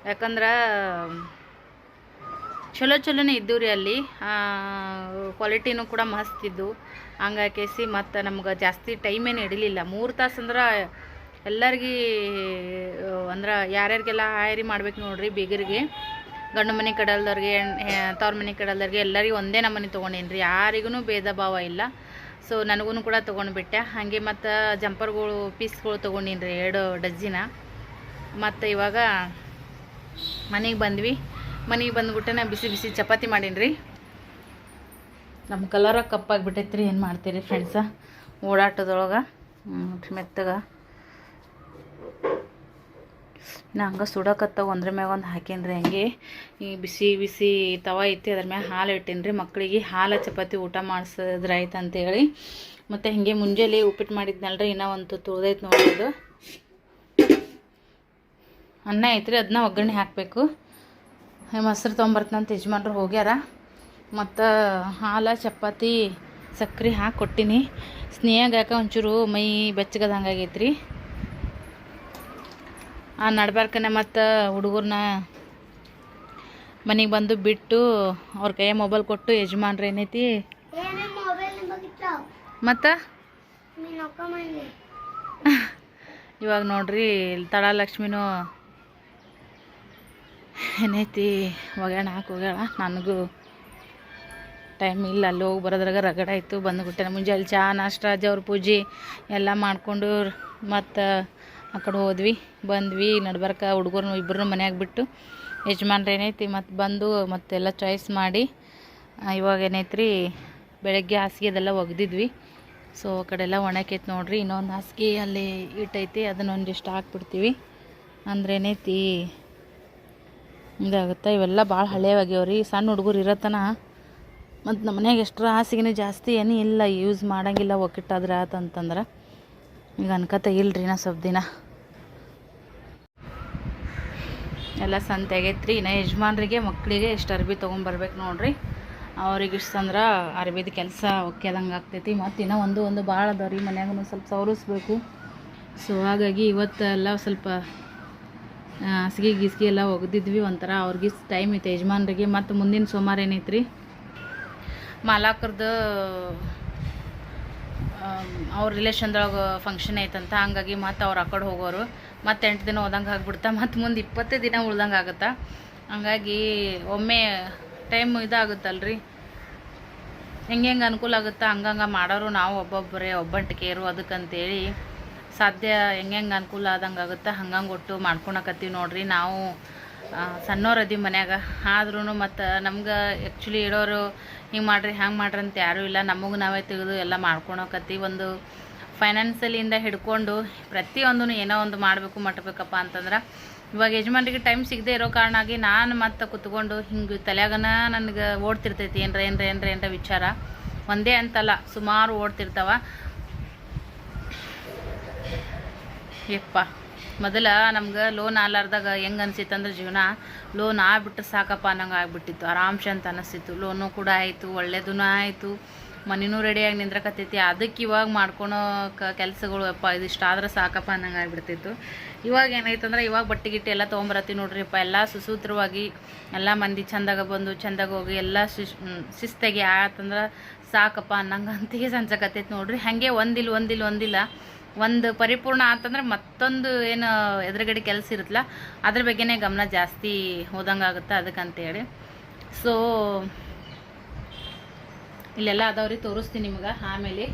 ಯಾಕಂದ್ರೆ, ಚಲೋ ಚಲೋನೇ ಇದ್ದು ರೀ ಅಲ್ಲಿ ಕ್ವಾಲಿಟಿನೂ ಕೂಡ ಮಸ್ತ್ ಇದ್ದು. ಹಂಗಾಕೇಸಿ ಮತ್ತು ನಮ್ಗೆ ಜಾಸ್ತಿ ಟೈಮೇನು ಹಿಡಿಲಿಲ್ಲ. ಮೂರು ತಾಸು ಅಂದ್ರೆ ಎಲ್ಲರಿಗೆ, ಅಂದ್ರೆ ಯಾರ್ಯಾರಿಗೆಲ್ಲ ಆಯರಿ ಮಾಡ್ಬೇಕು ನೋಡ್ರಿ, ಬೀಗರಿಗೆ. ಗಂಡು ಮನೆ ಕಡಲ್ದವ್ರಿಗೆ ತವ್ರ ಮನೆ ಕಡಲ್ದವ್ರಿಗೆ ಎಲ್ಲರಿಗೂ ಒಂದೇ ನಮ್ಮನೆ ತೊಗೊಂಡೇನಿ ರೀ ಯಾರಿಗೂ ಭೇದ ಭಾವ ಇಲ್ಲ. ಸೊ ನನಗೂ ಕೂಡ ತೊಗೊಂಡ್ಬಿಟ್ಟೆ. ಹಾಗೆ ಮತ್ತು ಜಂಪರ್ಗಳು, ಪೀಸ್ಗಳು ತೊಗೊಂಡೀನಿ ರೀ ಎರಡು ಡಜ್ಜಿನ. ಮತ್ತು ಇವಾಗ ಮನೆಗೆ ಬಂದ್ವಿ. ಮನೆಗೆ ಬಂದ್ಬಿಟ್ಟೆ ನಾ ಬಿಸಿ ಬಿಸಿ ಚಪಾತಿ ಮಾಡೀನಿ ರೀ ನಮ್ಮ ಕಲರ ಕಪ್ಪಾಗಿಬಿಟ್ಟೈತೆ ರೀ ಏನು ಮಾಡ್ತೀರಿ ಫ್ರೆಂಡ್ಸ ಓಡಾಟದೊಳಗೆ ಮೆತ್ತಗೆ. ನಾ ಹಂಗೆ ಸುಡಕತ್ತ ಒಂದ್ರ ಮ್ಯಾಗ ಒಂದು ಹಾಕೇನಿ ರೀ ಹಂಗೆ. ಈ ಬಿಸಿ ಬಿಸಿ ತವ ಇತ್ತು ಅದ್ರ ಮ್ಯಾಗ ಹಾಲು ಇಟ್ಟೇನಿ ರೀ ಮಕ್ಕಳಿಗೆ ಹಾಲು ಚಪಾತಿ ಊಟ ಮಾಡಿಸಿದ್ರಾಯ್ತು ಅಂತೇಳಿ ಮತ್ತು ಹಿಂಗೆ ಮುಂಜಾನೆ ಉಪ್ಪಿಟ್ಟು ಮಾಡಿದ್ನಲ್ರಿ ಇನ್ನೂ ಒಂದು ತುಳ್ದೈತೆ ನೋಡಿ ಅದು. ಅನ್ನ ಐತ್ರಿ ಅದನ್ನ ಒಗ್ಗರಣೆ ಹಾಕಬೇಕು. ಮೊಸರು ತೊಗೊಂಬರ್ತಂತ ಯಜಮಾನ್ರು ಹೋಗ್ಯಾರ. ಮತ್ತು ಹಾಲು, ಚಪಾತಿ, ಸಕ್ರೆ ಹಾಕಿ ಕೊಟ್ಟಿನಿ. ಸ್ನೇಹಾಗ ಯಾಕೆ ಒಂಚೂರು ಮೈ ಬೆಚ್ಚಗದಂಗೆ ಆಗೈತ್ರಿ ಆ ನಡ್ಬಾರ್ಕನೆ ಮತ್ತು ಹುಡುಗರನ್ನ ಮನೆಗೆ ಬಂದು ಬಿಟ್ಟು ಅವ್ರ ಕೈಯ ಮೊಬೈಲ್ ಕೊಟ್ಟು ಯಜಮಾನ್ರು ಏನೈತಿ? ಮತ್ತು? (laughs) ಇವಾಗ ನೋಡ್ರಿ ತಳ ಲಕ್ಷ್ಮಿನೂ ಏನೈತಿ? ಒಗ್ಯಾಣ ಹಾಕಿ ಹೋಗ್ಯಾಣ ನನಗೂ ಟೈಮ್ ಇಲ್ಲ. ಅಲ್ಲಿ ಹೋಗಿ ಬರೋದ್ರಾಗ ರಗಡ ಆಯಿತು. ಬಂದುಬಿಟ್ಟೆ. ಮುಂಜಾನೆ ಚಹಾ ನಾಷ್ಟ ದೇವ್ರ ಪೂಜೆ ಎಲ್ಲ ಮಾಡಿಕೊಂಡು ಮತ್ತು ಆ ಕಡೆ ಹೋದ್ವಿ, ಬಂದ್ವಿ, ನಡ್ಬರ್ಕ ಹುಡುಗರು ಇಬ್ಬರನ್ನೂ ಮನ್ಯಾಗ ಬಿಟ್ಟು. ಯಜಮಾನ್ರು ಏನೈತಿ ಮತ್ತು ಬಂದು ಮತ್ತೆಲ್ಲ ಚಾಯ್ಸ್ ಮಾಡಿ ಇವಾಗ ಏನೈತ್ರಿ, ಬೆಳಗ್ಗೆ ಹಾಸಿಗೆ ಅದೆಲ್ಲ ಒಗೆದಿದ್ವಿ. ಸೊ ಆ ಕಡೆ ಎಲ್ಲ ಒಣಕೈತೆ ನೋಡ್ರಿ, ಇನ್ನೊಂದು ಹಾಸಿಗೆ ಅಲ್ಲಿ ಇಟ್ಟೈತಿ, ಅದನ್ನ ಒಂದಿಷ್ಟು ಹಾಕ್ಬಿಡ್ತೀವಿ. ಅಂದ್ರೆ ಏನೈತಿ ಇದಾಗುತ್ತೆ ಇವೆಲ್ಲ ಭಾಳ ಹಳೆಯವಾಗ್ಯವ್ರಿ ಸಣ್ಣ ಹುಡುಗರು ಇರತ್ತನ ಮತ್ತು ನಮ್ಮ ಮನ್ಯಾಗ ಎಷ್ಟರ ಹಾಸಿಗೆನೂ ಜಾಸ್ತಿ ಏನೂ ಇಲ್ಲ ಯೂಸ್ ಮಾಡಂಗಿಲ್ಲ, ಒಕ್ಕಿಟ್ಟಾದ್ರೆ ಆತಂತಂದ್ರೆ ಈಗ ಅನ್ಕತ ಇಲ್ರಿ ನಾ ಸ್ವಲ್ಪ ದಿನ. ಎಲ್ಲ ಸಂತೆ ಆಗೈತ್ರಿ ಇನ್ನು ಯಜಮಾನ್ರಿಗೆ, ಮಕ್ಕಳಿಗೆ ಇಷ್ಟು ಅರ್ಬಿ ತೊಗೊಂಬರ್ಬೇಕು ನೋಡ್ರಿ. ಅವ್ರಿಗೆ ಇಷ್ಟು ಅಂದ್ರೆ ಅರ್ಬಿದ ಕೆಲಸ ಒಕ್ಕೆದಂಗೆ ಆಗ್ತೈತಿ. ಮತ್ತು ಇನ್ನೂ ಒಂದು ಒಂದು ಭಾಳ ಅದಾವ ರೀ ಮನ್ಯಾಗೂ ಸ್ವಲ್ಪ ಸವರಿಸ್ಬೇಕು ಸೊ ಹಾಗಾಗಿ ಇವತ್ತು ಎಲ್ಲ ಸ್ವಲ್ಪ ಹಾಸಿಗೆ ಗಿಸ್ಗಿ ಎಲ್ಲ ಒಗ್ದಿದ್ವಿ ಒಂಥರ. ಅವ್ರಿಗೆ ಟೈಮ್ ಐತೆ ಯಜಮಾನ್ರಿಗೆ. ಮತ್ತು ಮುಂದಿನ ಸೋಮವಾರ ಏನೈತ್ರಿ? ಮಾಲಾಕರ್ದು ಅವ್ರ ರಿಲೇಷನ್ದೊಳಗೆ ಫಂಕ್ಷನ್ ಐತಂತ. ಹಂಗಾಗಿ ಮತ್ತು ಅವ್ರು ಆ ಕಡೆ ಹೋಗೋರು. ಮತ್ತು ಎಂಟು ದಿನ ಹೋದಂಗೆ ಆಗ್ಬಿಡ್ತಾ. ಮತ್ತು ಮುಂದೆ ಇಪ್ಪತ್ತೇ ದಿನ ಉಳ್ದಂಗೆ ಆಗುತ್ತಾ. ಹಂಗಾಗಿ ಒಮ್ಮೆ ಟೈಮ್ ಇದಾಗುತ್ತಲ್ರಿ. ಹೆಂಗೆ ಹೆಂಗೆ ಅನುಕೂಲ ಆಗುತ್ತಾ? ಹಂಗಂಗೆ ಮಾಡೋರು ನಾವು ಒಬ್ಬೊಬ್ಬರೇ ಒಬ್ಬಂಟಿಕೆಯರು ಅದಕ್ಕಂತೇಳಿ ಸಾಧ್ಯ ಹೆಂಗೆ ಹೆಂಗೆ ಅನುಕೂಲ ಆದಂಗೆ ಆಗುತ್ತೆ? ಹಂಗಂಗೆ ಒಟ್ಟು ಮಾಡ್ಕೊಳಕತ್ತೀವಿ ನೋಡಿರಿ. ನಾವು ಸಣ್ಣವ್ರು ಅದೀವಿ ಮನ್ಯಾಗ. ಆದ್ರೂ ಮತ್ತು ನಮ್ಗೆ ಆ್ಯಕ್ಚುಲಿ ಇಡೋರು ಹಿಂಗೆ ಮಾಡ್ರಿ, ಹ್ಯಾಂಗೆ ಮಾಡ್ರಿ ಅಂತ ಯಾರೂ ಇಲ್ಲ. ನಮಗೆ ನಾವೇ ತೆಗೆದು ಎಲ್ಲ ಮಾಡ್ಕೊಳಕತ್ತೀವಿ. ಒಂದು ಫೈನಾನ್ಸಲಿಂದ ಹಿಡ್ಕೊಂಡು ಪ್ರತಿಯೊಂದೂ ಏನೋ ಒಂದು ಮಾಡಬೇಕು ಮಟ್ಬೇಕಪ್ಪ ಅಂತಂದ್ರೆ, ಇವಾಗ ಯಜಮಾನ್ರಿಗೆ ಟೈಮ್ ಸಿಗದೆ ಇರೋ ಕಾರಣ ಆಗಿ ನಾನು ಮತ್ತೆ ಕುತ್ಕೊಂಡು ಹಿಂಗೆ ತಲೆಯಾಗನ ನನಗೆ ಓಡ್ತಿರ್ತೈತಿ, ಏನರ ಏನರ ಏನರ ಏನರ ವಿಚಾರ ಒಂದೇ ಅಂತಲ್ಲ, ಸುಮಾರು ಓಡ್ತಿರ್ತಾವ. ಯಪ್ಪ. ಮೊದಲ ನಮ್ಗೆ ಲೋನ್ ಆಲಾರ್ದಾಗ ಹೆಂಗೆ ಅನ್ಸಿತ್ತಂದ್ರೆ ಜೀವನ ಲೋನ್ ಆಗ್ಬಿಟ್ಟು ಸಾಕಪ್ಪ ಅನ್ನಂಗೆ ಆಗ್ಬಿಟ್ಟಿತ್ತು. ಆರಾಮ್ಸೆ ಅಂತ ಅನಿಸ್ತಿತ್ತು. ಲೋನು ಕೂಡ ಆಯಿತು ಒಳ್ಳೇದೂ ಆಯಿತು. ಮನೆಯೂ ರೆಡಿಯಾಗಿ ನಿಂದ್ರಕತ್ತೈತಿ. ಅದಕ್ಕೆ ಇವಾಗ ಮಾಡ್ಕೊಳೋ ಕ ಕೆಲಸಗಳು ಅಪ್ಪ ಇದಿಷ್ಟು ಆದ್ರೆ ಸಾಕಪ್ಪ ಅನ್ನಂಗೆ ಆಗಿಬಿಡ್ತಿತ್ತು. ಇವಾಗ ಏನಾಯ್ತಂದ್ರೆ ಇವಾಗ ಬಟ್ಟೆ ಗಿಟ್ಟೆ ಎಲ್ಲ ತೊಗೊಂಬರತ್ತೀವಿ ನೋಡ್ರಿಪ್ಪ ಎಲ್ಲ ಸುಸೂತ್ರವಾಗಿ ಎಲ್ಲ ಮಂದಿ ಚಂದಾಗ ಬಂದು ಚಂದಾಗ ಹೋಗಿ ಎಲ್ಲ ಶಿಸ್ ಶಿಸ್ತಾಗಿ ಆತಂದ್ರೆ ಸಾಕಪ್ಪ ಅನ್ನಂಗೆ ಅಂತ ಸಂಚಕತ್ತೈತಿ ನೋಡ್ರಿ. ಹಾಗೆ ಒಂದಿಲ್ಲ ಒಂದಿಲ್ಲ ಒಂದಿಲ್ಲ ಒಂದು ಪರಿಪೂರ್ಣ ಅಂತಂದ್ರೆ ಮತ್ತೊಂದು ಏನು ಎದುರುಗಡೆ ಕೆಲಸ ಇರುತ್ತಲ್ಲ, ಅದ್ರ ಬಗ್ಗೆನೇ ಗಮನ ಜಾಸ್ತಿ ಹೋದಂಗೆ ಆಗುತ್ತೆ ಅದಕ್ಕಂತೇಳಿ. ಸೊ ಇಲ್ಲೆಲ್ಲ ಅದಾವ್ರಿ, ತೋರಿಸ್ತೀನಿ ನಿಮ್ಗೆ ಆಮೇಲೆ.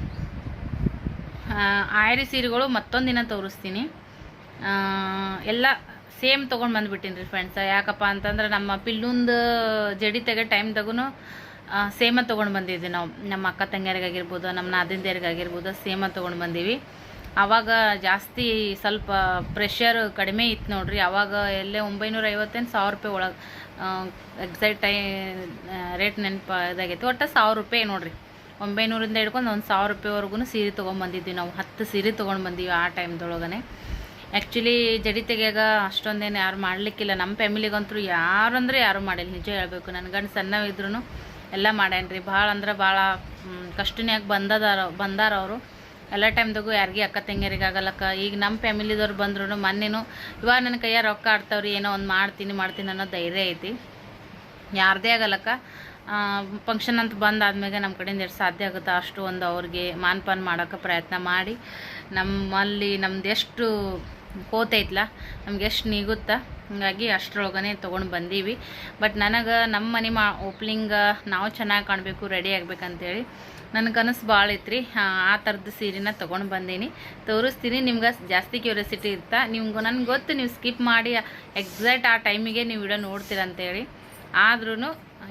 ಆಯ್ರಿ ಸೀರೆಗಳು ಮತ್ತೊಂದು ದಿನ ತೋರಿಸ್ತೀನಿ ಎಲ್ಲ ಸೇಮ್ ತೊಗೊಂಡು ಬಂದ್ಬಿಟ್ಟಿನಿ ರೀ ಫ್ರೆಂಡ್ಸ್ ಯಾಕಪ್ಪ ಅಂತಂದ್ರೆ ನಮ್ಮ ಪಿಲ್ಲುಂದು ಜಡಿ ತೆಗೋ ಟೈಮ್ದಾಗೂ ಸೇಮ ತೊಗೊಂಡು ಬಂದಿದ್ವಿ ನಾವು. ನಮ್ಮ ಅಕ್ಕ ತಂಗಿಯರಿಗಾಗಿರ್ಬೋದು, ನಮ್ಮ ನಾದಿಂದಿಯರಿಗಾಗಿರ್ಬೋದು ಸೇಮ ತೊಗೊಂಡು ಬಂದೀವಿ. ಆವಾಗ ಜಾಸ್ತಿ ಸ್ವಲ್ಪ ಪ್ರೆಷರ್ ಕಡಿಮೆ ಇತ್ತು ನೋಡ್ರಿ. ಆವಾಗ ಎಲ್ಲೇ ಒಂಬೈನೂರ ಐವತ್ತೇನು ಸಾವಿರ ರೂಪಾಯಿ ಒಳಗೆ ಎಕ್ಸಾಕ್ಟ್ ಟೈ ರೇಟ್ ನೆನಪು ಇದಾಗೈತಿ. ಒಟ್ಟು ಸಾವಿರ ರೂಪಾಯಿ ನೋಡ್ರಿ. ಒಂಬೈನೂರಿಂದ ಹಿಡ್ಕೊಂಡು ಒಂದು ಸಾವಿರ ರೂಪಾಯಿವರೆಗೂ ಸೀರೆ ತೊಗೊಂಬಂದಿದ್ವಿ ನಾವು. ಹತ್ತು ಸೀರೆ ತೊಗೊಂಡು ಬಂದೀವಿ ಆ ಟೈಮ್ದೊಳಗನೆ. ಆ್ಯಕ್ಚುಲಿ ಜಡಿ ತೆಗಿಯಾಗ ಅಷ್ಟೊಂದೇನು ಯಾರು ಮಾಡಲಿಕ್ಕಿಲ್ಲ. ನಮ್ಮ ಫ್ಯಾಮಿಲಿಗಂತೂ ಯಾರು ಅಂದರೆ ಯಾರು ಮಾಡಿಲ್ಲ. ನಿಜ ಹೇಳಬೇಕು. ನನ್ನ ಗಂಡು ಸಣ್ಣವಿದ್ರು ಎಲ್ಲ ಮಾಡ್ಯಾನ್ರಿ. ಭಾಳ ಅಂದ್ರೆ ಭಾಳ ಕಷ್ಟನ್ಯಾಗ ಬಂದದಾರ, ಬಂದಾರ ಅವರು. ಎಲ್ಲ ಟೈಮ್ದಾಗೂ ಯಾರಿಗೆ ಅಕ್ಕ ತಂಗಿಯರಿಗೆ ಆಗಲ್ಲಕ್ಕ. ಈಗ ನಮ್ಮ ಫ್ಯಾಮಿಲಿದವ್ರು ಬಂದ್ರು ಮೊನ್ನೆನು ಇವಾಗ ನನ್ನ ಕೈಯಾಗ ರೊಕ್ಕ ಆಡ್ತಾವ್ರಿ ಏನೋ ಒಂದು ಮಾಡ್ತೀನಿ ಮಾಡ್ತೀನಿ ಅನ್ನೋ ಧೈರ್ಯ ಐತಿ. ಯಾರದೇ ಆಗಲ್ಲಕ್ಕ. ಫಂಕ್ಷನ್ ಅಂತ ಬಂದಾದ್ಮೇಲೆ ನಮ್ಮ ಕಡೆಯಿಂದ ಎಷ್ಟು ಸಾಧ್ಯ ಆಗುತ್ತೋ ಅಷ್ಟು ಒಂದು ಅವ್ರಿಗೆ ಮಾನ್ಪಾನ್ ಮಾಡೋಕ್ಕೆ ಪ್ರಯತ್ನ ಮಾಡಿ. ನಮ್ಮಲ್ಲಿ ನಮ್ದು ಎಷ್ಟು ಕೋತೈತ್ಲ ನಮ್ಗೆ ಎಷ್ಟು ನೀಗುತ್ತಾ, ಹಂಗಾಗಿ ಅಷ್ಟರೊಳಗನೆ ತೊಗೊಂಡು ಬಂದೀವಿ. ಬಟ್ ನನಗೆ ನಮ್ಮ ಮನೆ ಮಾ ಓಪ್ಲಿಂಗ ನಾವು ಚೆನ್ನಾಗಿ ಕಾಣಬೇಕು ರೆಡಿ ಆಗ್ಬೇಕಂತೇಳಿ. ನನ್ನ ಕನಸು ಭಾಳ ಇತ್ತು ಆ ಥರದ ಸೀರೆನ ತೊಗೊಂಡು ಬಂದೀನಿ. ತೋರಿಸ್ತೀನಿ ನಿಮ್ಗೆ ಜಾಸ್ತಿ ಕ್ಯೂರಿಯಾಸಿಟಿ ಇರ್ತ. ನಿಮ್ಗೆ ನನಗೆ ಗೊತ್ತು ನೀವು ಸ್ಕಿಪ್ ಮಾಡಿ ಎಕ್ಸಾಕ್ಟ್ ಆ ಟೈಮಿಗೆ ನೀವು ವಿಡಿಯೋ ನೋಡ್ತೀರಂತೇಳಿ ಆದ್ರೂ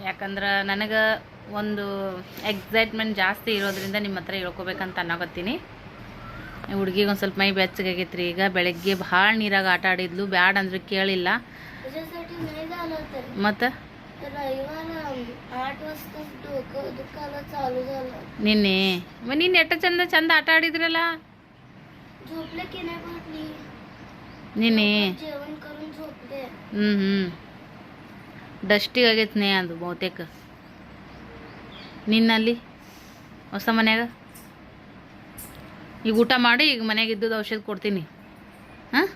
ಯಾಕಂದ್ರೆ ನನಗೆ ಒಂದು ಎಕ್ಸೈಟ್ಮೆಂಟ್ ಜಾಸ್ತಿ ಇರೋದ್ರಿಂದ ನಿಮ್ಮ ಹತ್ರ ಹೇಳ್ಕೊಬೇಕಂತ ಅನ್ನೋಗತ್ತೀನಿ ಹುಡುಗಿಗೆ ಒಂದು ಸ್ವಲ್ಪ ಮೈ ಬೆಚ್ಚಗಾಗೈತ್ರಿ. ಈಗ ಬೆಳಗ್ಗೆ ಭಾಳ ನೀರಾಗ ಆಟ ಆಡಿದ್ಲು. ಬ್ಯಾಡ ಅಂದ್ರೆ ಕೇಳಿಲ್ಲ. ಮತ್ತು? ನಿನ್ನೆ. ನಿನ್ನೆ ಎಟ್ಟ ಚಂದ ಚಂದ ಆಟ ಆಡಿದ್ರಲ್ಲ? ನಿನ್ನೆ. ಹ್ಞೂ ಹ್ಞೂ ಡಸ್ಟಿಗ್ ಆಗೈತೆ ನೇ ಅದು ಬಹುತೇಕ. ನಿನ್ನಲ್ಲಿ? ಹೊಸ ಮನ್ಯಾಗ? ಈಗ ಊಟ ಮಾಡಿ ಈಗ ಮನೆಯಾಗ ಇದ್ದದ್ದು ಔಷಧ ಕೊಡ್ತೀನಿ. ಹಾಂ?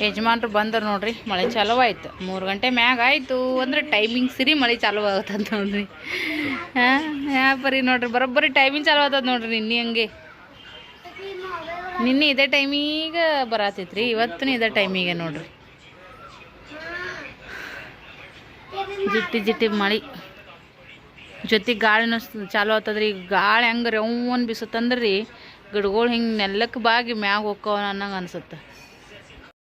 ಯಜಮಾನ್ರು ಬಂದರು ನೋಡ್ರಿ, ಮಳೆ ಚಾಲೂ ಆಯ್ತು. ಮೂರು ಗಂಟೆ ಮ್ಯಾಗ ಆಯಿತು. ಅಂದ್ರೆ ಟೈಮಿಂಗ್ ಸಿರಿ ಮಳೆ ಚಾಲು ಆಗತ್ತಂತ ನೋಡ್ರಿ. ಹಾಂ ಬರೀ ನೋಡ್ರಿ, ಬರೋಬ್ಬರಿ ಟೈಮಿಂಗ್ ಚಾಲು ಆಗ್ತದ ನೋಡ್ರಿ ನಿನ್ನೆ ಹಂಗೆ. ನಿನ್ನೆ ಇದೇ ಟೈಮಿಗೆ ಬರತೈತ್ರಿ, ಇವತ್ತಿನ ಇದೇ ಟೈಮಿಗೆ ನೋಡ್ರಿ. ಜಿಟ್ಟಿ ಜಿಟ್ಟಿ ಮಳೆ. ಜೊತೆ ಗಾಳಿನೂ ಚಾಲು ಆತದ್ರಿ ಗಾಳಿ ಹೆಂಗೆ ರೌನ್ ಬಿಸುತ್ತಂದ್ರೆ ರೀ ಗಿಡಗಳು ಹಿಂಗೆ ನೆಲ್ಲಕ್ಕೆ ಬಾಗಿ ಮ್ಯಾಗ ಹೋಕ್ಕವ ಅನ್ನಂಗೆ ಅನ್ಸುತ್ತೆ.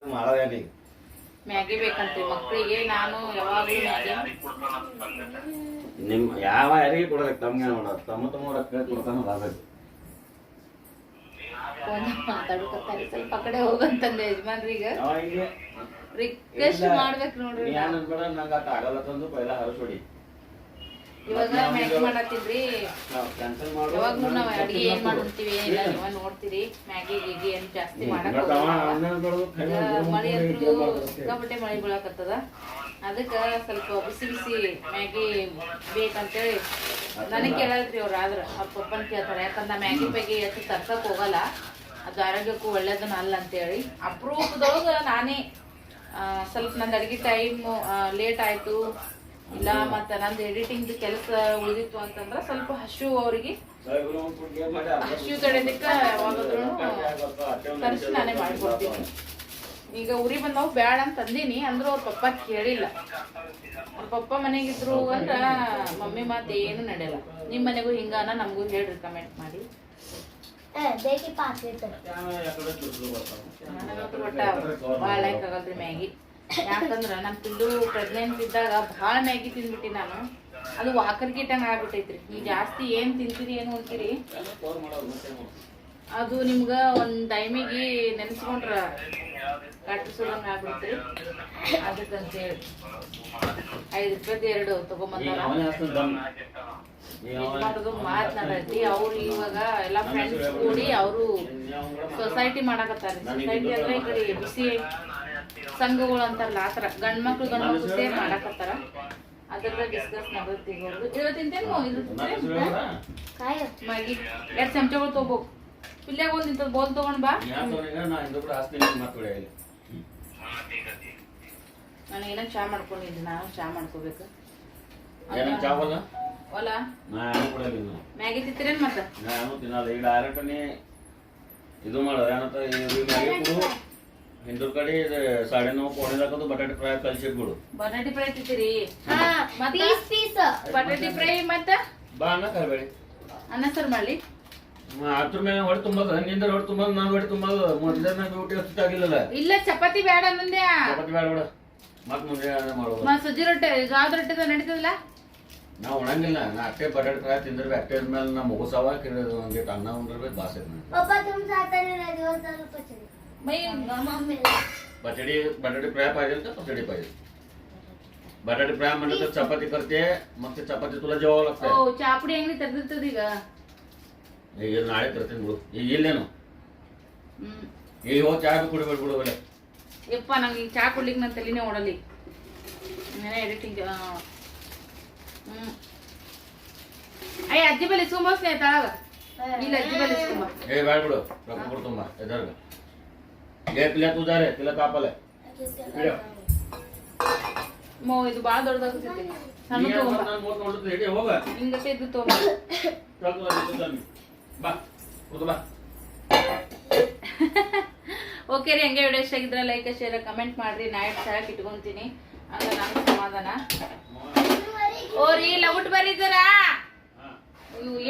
ಮ್ಯಾಗಿ ಬೇಕಂತೀವಿ ಮಕ್ಕಳಿಗೆ ನಾನು ಯಾವಾಗಲೂ ಮ್ಯಾಗಿ ನಿಮ್ ಯಾವ ಯಾರಿಗೆ ಕೊಡಬೇಕು? ತಮ್ಗೆ ನೋಡ ತಮ್ಮ ತಮ್ಮ ರೊಕ್ಕ ಕೊಡ್ತಾನ ಫೋನ್ ಮಾತಾಡ್ಕೊತಾರೆ ಸ್ವಲ್ಪ ಆ ಕಡೆ ಹೋಗಂತಂದೆ ಯಜಮಾನ್ರಿಗೆ. ರಿಕ್ವೆಸ್ಟ್ ಮಾಡ್ಬೇಕು ನೋಡ್ರಿ ಯಾನ್ ಏನ್ ಅನ್ಬೇಡ ನಂಗೆ ಆಟ ಆಗಲ್ಲ ತಂದು ಪೈಲ ಹರಸೋಡಿ ಇವಾಗ ಮ್ಯಾಗಿ ಮಾಡತ್ತಿದ್ರಿ ಯಾವಾಗ್ಲೂ ನಾವು ಅಡಿಗೆ ಏನ್ ಮಾಡ್ತೀವಿ ಏನಿಲ್ಲ ನೀವ ನೋಡ್ತೀರಿ. ಮ್ಯಾಗಿ ಗೀಗಿ ಏನ್ ಜಾಸ್ತಿ ಮಾಡಕ್ ಮಳಿ ಅಂತೂ ಸಿಕ್ಕಾಪಟ್ಟೆ ಮಳಿ ಬೀಳಕತ್ತದ. ಅದಕ್ಕ ಸ್ವಲ್ಪ ಬಿಸಿ ಬಿಸಿ ಮ್ಯಾಗಿ ಬೇಕಂತೇಳಿ ನನಗೆ ಕೇಳಲ್ರಿ ಅವ್ರು ಆದ್ರ ಅವ್ರ ಪಪ್ಪನ್ ಕೇಳ್ತಾರೆ. ಯಾಕಂದ್ರೆ ಮ್ಯಾಗಿ ಬಗ್ಗೆ ಹೆಚ್ಚು ತರ್ಸಕ್ ಹೋಗಲ್ಲ. ಅದು ಆರೋಗ್ಯಕ್ಕೂ ಒಳ್ಳೇದನ್ನ ಅಲ್ಲ ಅಂತೇಳಿ. ಅಪರೂಪದೊಳಗ ನಾನೇ ಸ್ವಲ್ಪ ನಂದು ಅಡಿಗೆ ಟೈಮ್ ಲೇಟ್ ಆಯ್ತು. ಇಲ್ಲ ಮತ್ತೆ ನಂದು ಎಡಿಟಿಂಗ್ ಕೆಲಸ ಉಳಿದಿತ್ತು ಅಂತಂದ್ರೆ ಸ್ವಲ್ಪ ಹಶು ಅವರಿಗೆ ಹಶು ತಡೆದಕ್ಕ ಯಾವಾಗಾದ್ರೂ ತರಿಸಿ ನಾನೇ ಮಾಡ್ಕೊಡ್ತೀನಿ. ಈಗ ಉರಿ ಬಂದವು ಬ್ಯಾಡ ಅಂತ ಅಂದೀನಿ ಅಂದ್ರೆ ಅವ್ರ ಪಪ್ಪ ಕೇಳಿಲ್ಲ. ಅವ್ರ ಪಪ್ಪ ಮನೆಗಿದ್ರು ಅಂದ್ರೆ ಮಮ್ಮಿ ಮಾತು ಏನು ನಡೆಯಲ್ಲ. ನಿಮ್ಮ ಮನೆಗೂ ಹಿಂಗಾನ ನಮಗೂ ಹೇಳ್ರಿ ಕಮೆಂಟ್ ಮಾಡಿ. ಒಟ್ಟ ಬಾಳಾಯ್ಕಾಗಲ್ರಿ ಮ್ಯಾಗಿ. ಯಾಕಂದ್ರ ನಮ್ಮ ತಿಂದು ಪ್ರೆಗ್ನೆಂಟ್ ಇದ್ದಾಗ ಭಾಳ ಮ್ಯಾಗಿ ತಿಂದ್ಬಿಟ್ಟಿ ನಾನು. ಅದು ವಾಕರ್ ಗಿಟ್ಟಂಗೆ ಆಗ್ಬಿಟ್ಟೈತ್ರಿ. ಈ ಜಾಸ್ತಿ ಏನು ತಿಂತೀರಿ, ಏನು ಅಂತೀರಿ? ಅದು ನಿಮ್ಗ ಒಂದ್ ಟೈಮಿಗೆ ನೆನೆಸ್ಕೊಂಡ್ರ ಕಟ್ಟಿಸೋದಂಗ ಅದಕ್ಕಂತ ಹೇಳಿ ಐದು ರೂಪಾಯ್ದು ಎರಡು ತಗೊಂಬಂದಾರ. ಮಾಡೋದು ಮಾತನಾಡೈತಿ ಅವ್ರು ಇವಾಗ ಎಲ್ಲ ಫ್ರೆಂಡ್ಸ್ ಕೂಡಿ ಅವರು ಸೊಸೈಟಿ ಮಾಡಕತ್ತಾರೆ ಸೊಸೈಟಿ ಅಂದ್ರೆ ಈ ಕಡೆ ಬಿಸಿ ಸಂಘಗಳು ಅಂತಾರಲ್ಲ ಆ ಥರ. ಗಂಡ್ ಮಕ್ಳು ಗಂಡ್ ಮಕ್ಳು ಸೇರಿ ಮಾಡಕತ್ತಾರ. ಅದ್ರ ಡಿಸ್ಕಸ್ ಮಾಡೋದು ಇದು ತಿಂತೇನು ಇದು ಮ್ಯಾಗಿ ಎರಡು ಚಮಚಗಳು ತಗೋಬೇಕು. ಪಿಲ್ಯಾಗ ಒಂದು ಇಂಥದ್ದು ಬೋಲ್ ತಗೊಂಡ್ ಬಾ. ನಾನು ಏನೋ ಚಾ ಮಾಡ್ಕೊಂಡಿದ್ದೆ ನಾನು ಚಾ ಮಾಡ್ಕೋಬೇಕು. ಹೊಲ? ಮ್ಯಾಗಿ ತಿಂತೀರೇನ್ ಮತ್ತೆ? ನಾನು ತಿನ್ನಲ್ಲ. ಈಗ ಡೈರೆಕ್ಟ್ ನೀ ಇದು ಮಾಡೋದು. ಏನಂತ ಹಿಂದೂ ಕಡೆ ಸಾಡೆ ನಾವು ಕೋಣೆದಾಕದು ಬಟಾಟೆ ಫ್ರೈ ಕಲ್ಸಿಟ್ಬಿಡು ಬಟಾಟೆ ಫ್ರೈ ತಿಂತೀರಿ? ಹಾ ಪೀಸ್ ಪೀಸ್. ಬಟಾಟೆ ಫ್ರೈ ಮತ್ತೆ? ಬಾ ಅನ್ನ ಕರಬೇಡಿ ಅನ್ನ ಸರ್ ಮಾಡಿ ಅದ್ರ ಮೇಲೆ ಹೊಡೆ ತುಂಬೋದು ನಿಂದ ಹೊಡೆ ತುಂಬೋದು ನಾನು ಹೊಡೆ ತುಂಬೋದು ಮೊದಲನೇ ಅಷ್ಟು ಹೊತ್ತಾಗಿಲ್ಲಲ್ಲ ಇಲ್ಲ ಚಪಾತಿ ಬೇಡ ನಂದೆ ಚಪಾತಿ ಬೇಡ ಬೇಡ. ಮತ್ತೆ ಮುಂದೆ ಮಾಡೋದು ಮತ್ತೆ ಸಜ್ಜಿ ರೊಟ್ಟೆ ಜಾದ ರೊಟ್ಟೆ ನಡೀತದಲ್ಲ? ನಾ ಉಣಂಗಿಲ್ಲ ನಾ ಅಷ್ಟೇ ಬಟಾಟೆ ಫ್ರೈ ತಿಂದ್ರೆ ಅಷ್ಟೇ ಮೇಲೆ ನಮ್ಮ ಹೊಸವಾಗ ಒಂದಿಟ್ಟು ಅನ್ನ ಉಂಡಿರ್ಬೇಕು ಬಾಸೆ ಪಪ್ಪ ತುಂಬ ಸಾತಾನೆ ದಿವಸ ना दिवस चालू पचली ಮೈ मम्मी बटाटे बटाटे फ्राय पाहिजे तर पचडी पाहिजे बटाटे फ्राय म्हणलं तर चपाती करते मग ते चपाती तुला जेवावं ಓ लागतं ಚಾಪುಡಿ ಅಂಗಡಿ ತೆರೆದಿರ್ತದ ಈಗ ಈಗ ನಾಳೆ ತರ್ತೀನಿ ಬಿಡು ಈಗ ಇಲ್ಲೇನು ಹ್ಮ್ ಈಗ ಹೋಗಿ ಚಾ ಕುಡಿಬೇಡ ಬಿಡು ಒಳ್ಳೆ ಯಪ್ಪ ನಂಗೆ ಈಗ ಚಾ ಕುಡ್ಲಿಕ್ಕೆ ನನ್ನ ತಲೆನೇ ಓಡಲಿ ನೆನೆ ಎಡಿಟಿಂಗ್ ಹ್ಮ್ ಅಯ್ಯ ಅಜ್ಜಿ ಬಲ್ಲಿ ಇಸ್ಕೊಂಬ ಸ್ನೇಹಿತಳಗ ಇಲ್ಲ ಅಜ್ಜಿ ಬಲ್ಲಿ ಇಸ್ಕೊಂಬ हे ಬೇಡ ಬಿಡು ರೊಕ್ಕ ಕೊಡ್ತುಂಬ ಎದರ್ಗ ಏ ಪ್ಲೇಟ್ ಉದಾರೆ ಪಿಲ್ಲ ಬಿಡು ಮೋ ಇದು ಭಾಳ ದೊಡ್ಡದಾಗ್ತೈತಿ ಸಣ್ಣ ತಗೊಂಬ ನಾನು ಮೋಟ್ ನೋಡುತ್ತೆ ಹೇಳಿ ಹೋಗ ಹಿಂಗತ್ತೆ ಇದು ತಗೊಂಬ ರೊಕ್ಕ ತುಜಾಮಿ ಬಾ ಕುಡ್ದು ಬಾ ಓಕೆ ರೀ ಹಂಗೆ ವಿಡಿಯೋ ಇಷ್ಟ ಆಗಿದ್ರೆ ಲೈಕ್ ಶೇರ್ ಕಮೆಂಟ್ ಮಾಡ್ರಿ. ನೈಟ್ ಸಾಕ್ ಇಟ್ಕೊಂತೀನಿ. ಅಂತ ನಾನು ಸಮಾಧಾನ. ಓ ರೀ ಲಗುಟ್ ಬರೀತಾರಾ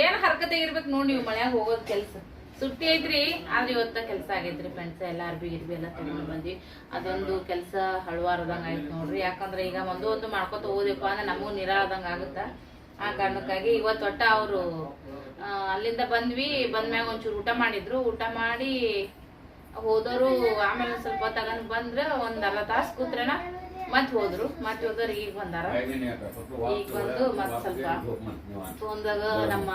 ಏನ್ ಹರ್ಕತೆ ಇರ್ಬೇಕು ನೋಡಿ ನೀವು ಮನ್ಯಾಗ ಹೋಗೋದ್ ಕೆಲ್ಸ. ಸುಟ್ಟಿ ಐತ್ರಿ ಆದ್ರೆ ಇವತ್ತ ಕೆಲ್ಸ ಆಗೈತ್ರಿ ಫ್ರೆಂಡ್ಸ್ ಎಲ್ಲ ಅರ್ಬಿ ಗಿರ್ಬಿ ಎಲ್ಲ ತಗೊಂಡ್ ಬಂದ್ವಿ. ಅದೊಂದು ಕೆಲ್ಸ ಹಳವಾರದಂಗ ಆಯ್ತು ನೋಡ್ರಿ. ಯಾಕಂದ್ರೆ ಈಗ ಒಂದು ಒಂದು ಮಾಡ್ಕೊತ ಹೋದಿಪ್ಪ ಅಂದ್ರೆ ನಮಗೂ ನಿರಾಳದಂಗ ಆಗುತ್ತ? ಆ ಕಾರಣಕ್ಕಾಗಿ ಇವತ್ತು ಒಟ್ಟ ಅವರು ಅಲ್ಲಿಂದ ಬಂದ್ವಿ ಬಂದ್ಮ್ಯಾಗ ಒಂಚೂರು ಊಟ ಮಾಡಿದ್ರು. ಊಟ ಮಾಡಿ ಹೋದವರು ಆಮೇಲೆ ಒಂದ್ ಸ್ವಲ್ಪ ತಗೊಂಡ್ ಬಂದ್ರೆ ಒಂದ್ ಅರ್ಧ ತಾಸ್ ಕೂತ್ರೆನ ಮತ್ ಹೋದ್ರು. ಮತ್ ಹೋದವ್ರು ಈಗ ಬಂದಾರ. ಈಗ ಬಂದು ಮತ್ ಸ್ವಲ್ಪ ಫೋನ್ದಾಗ ನಮ್ಮ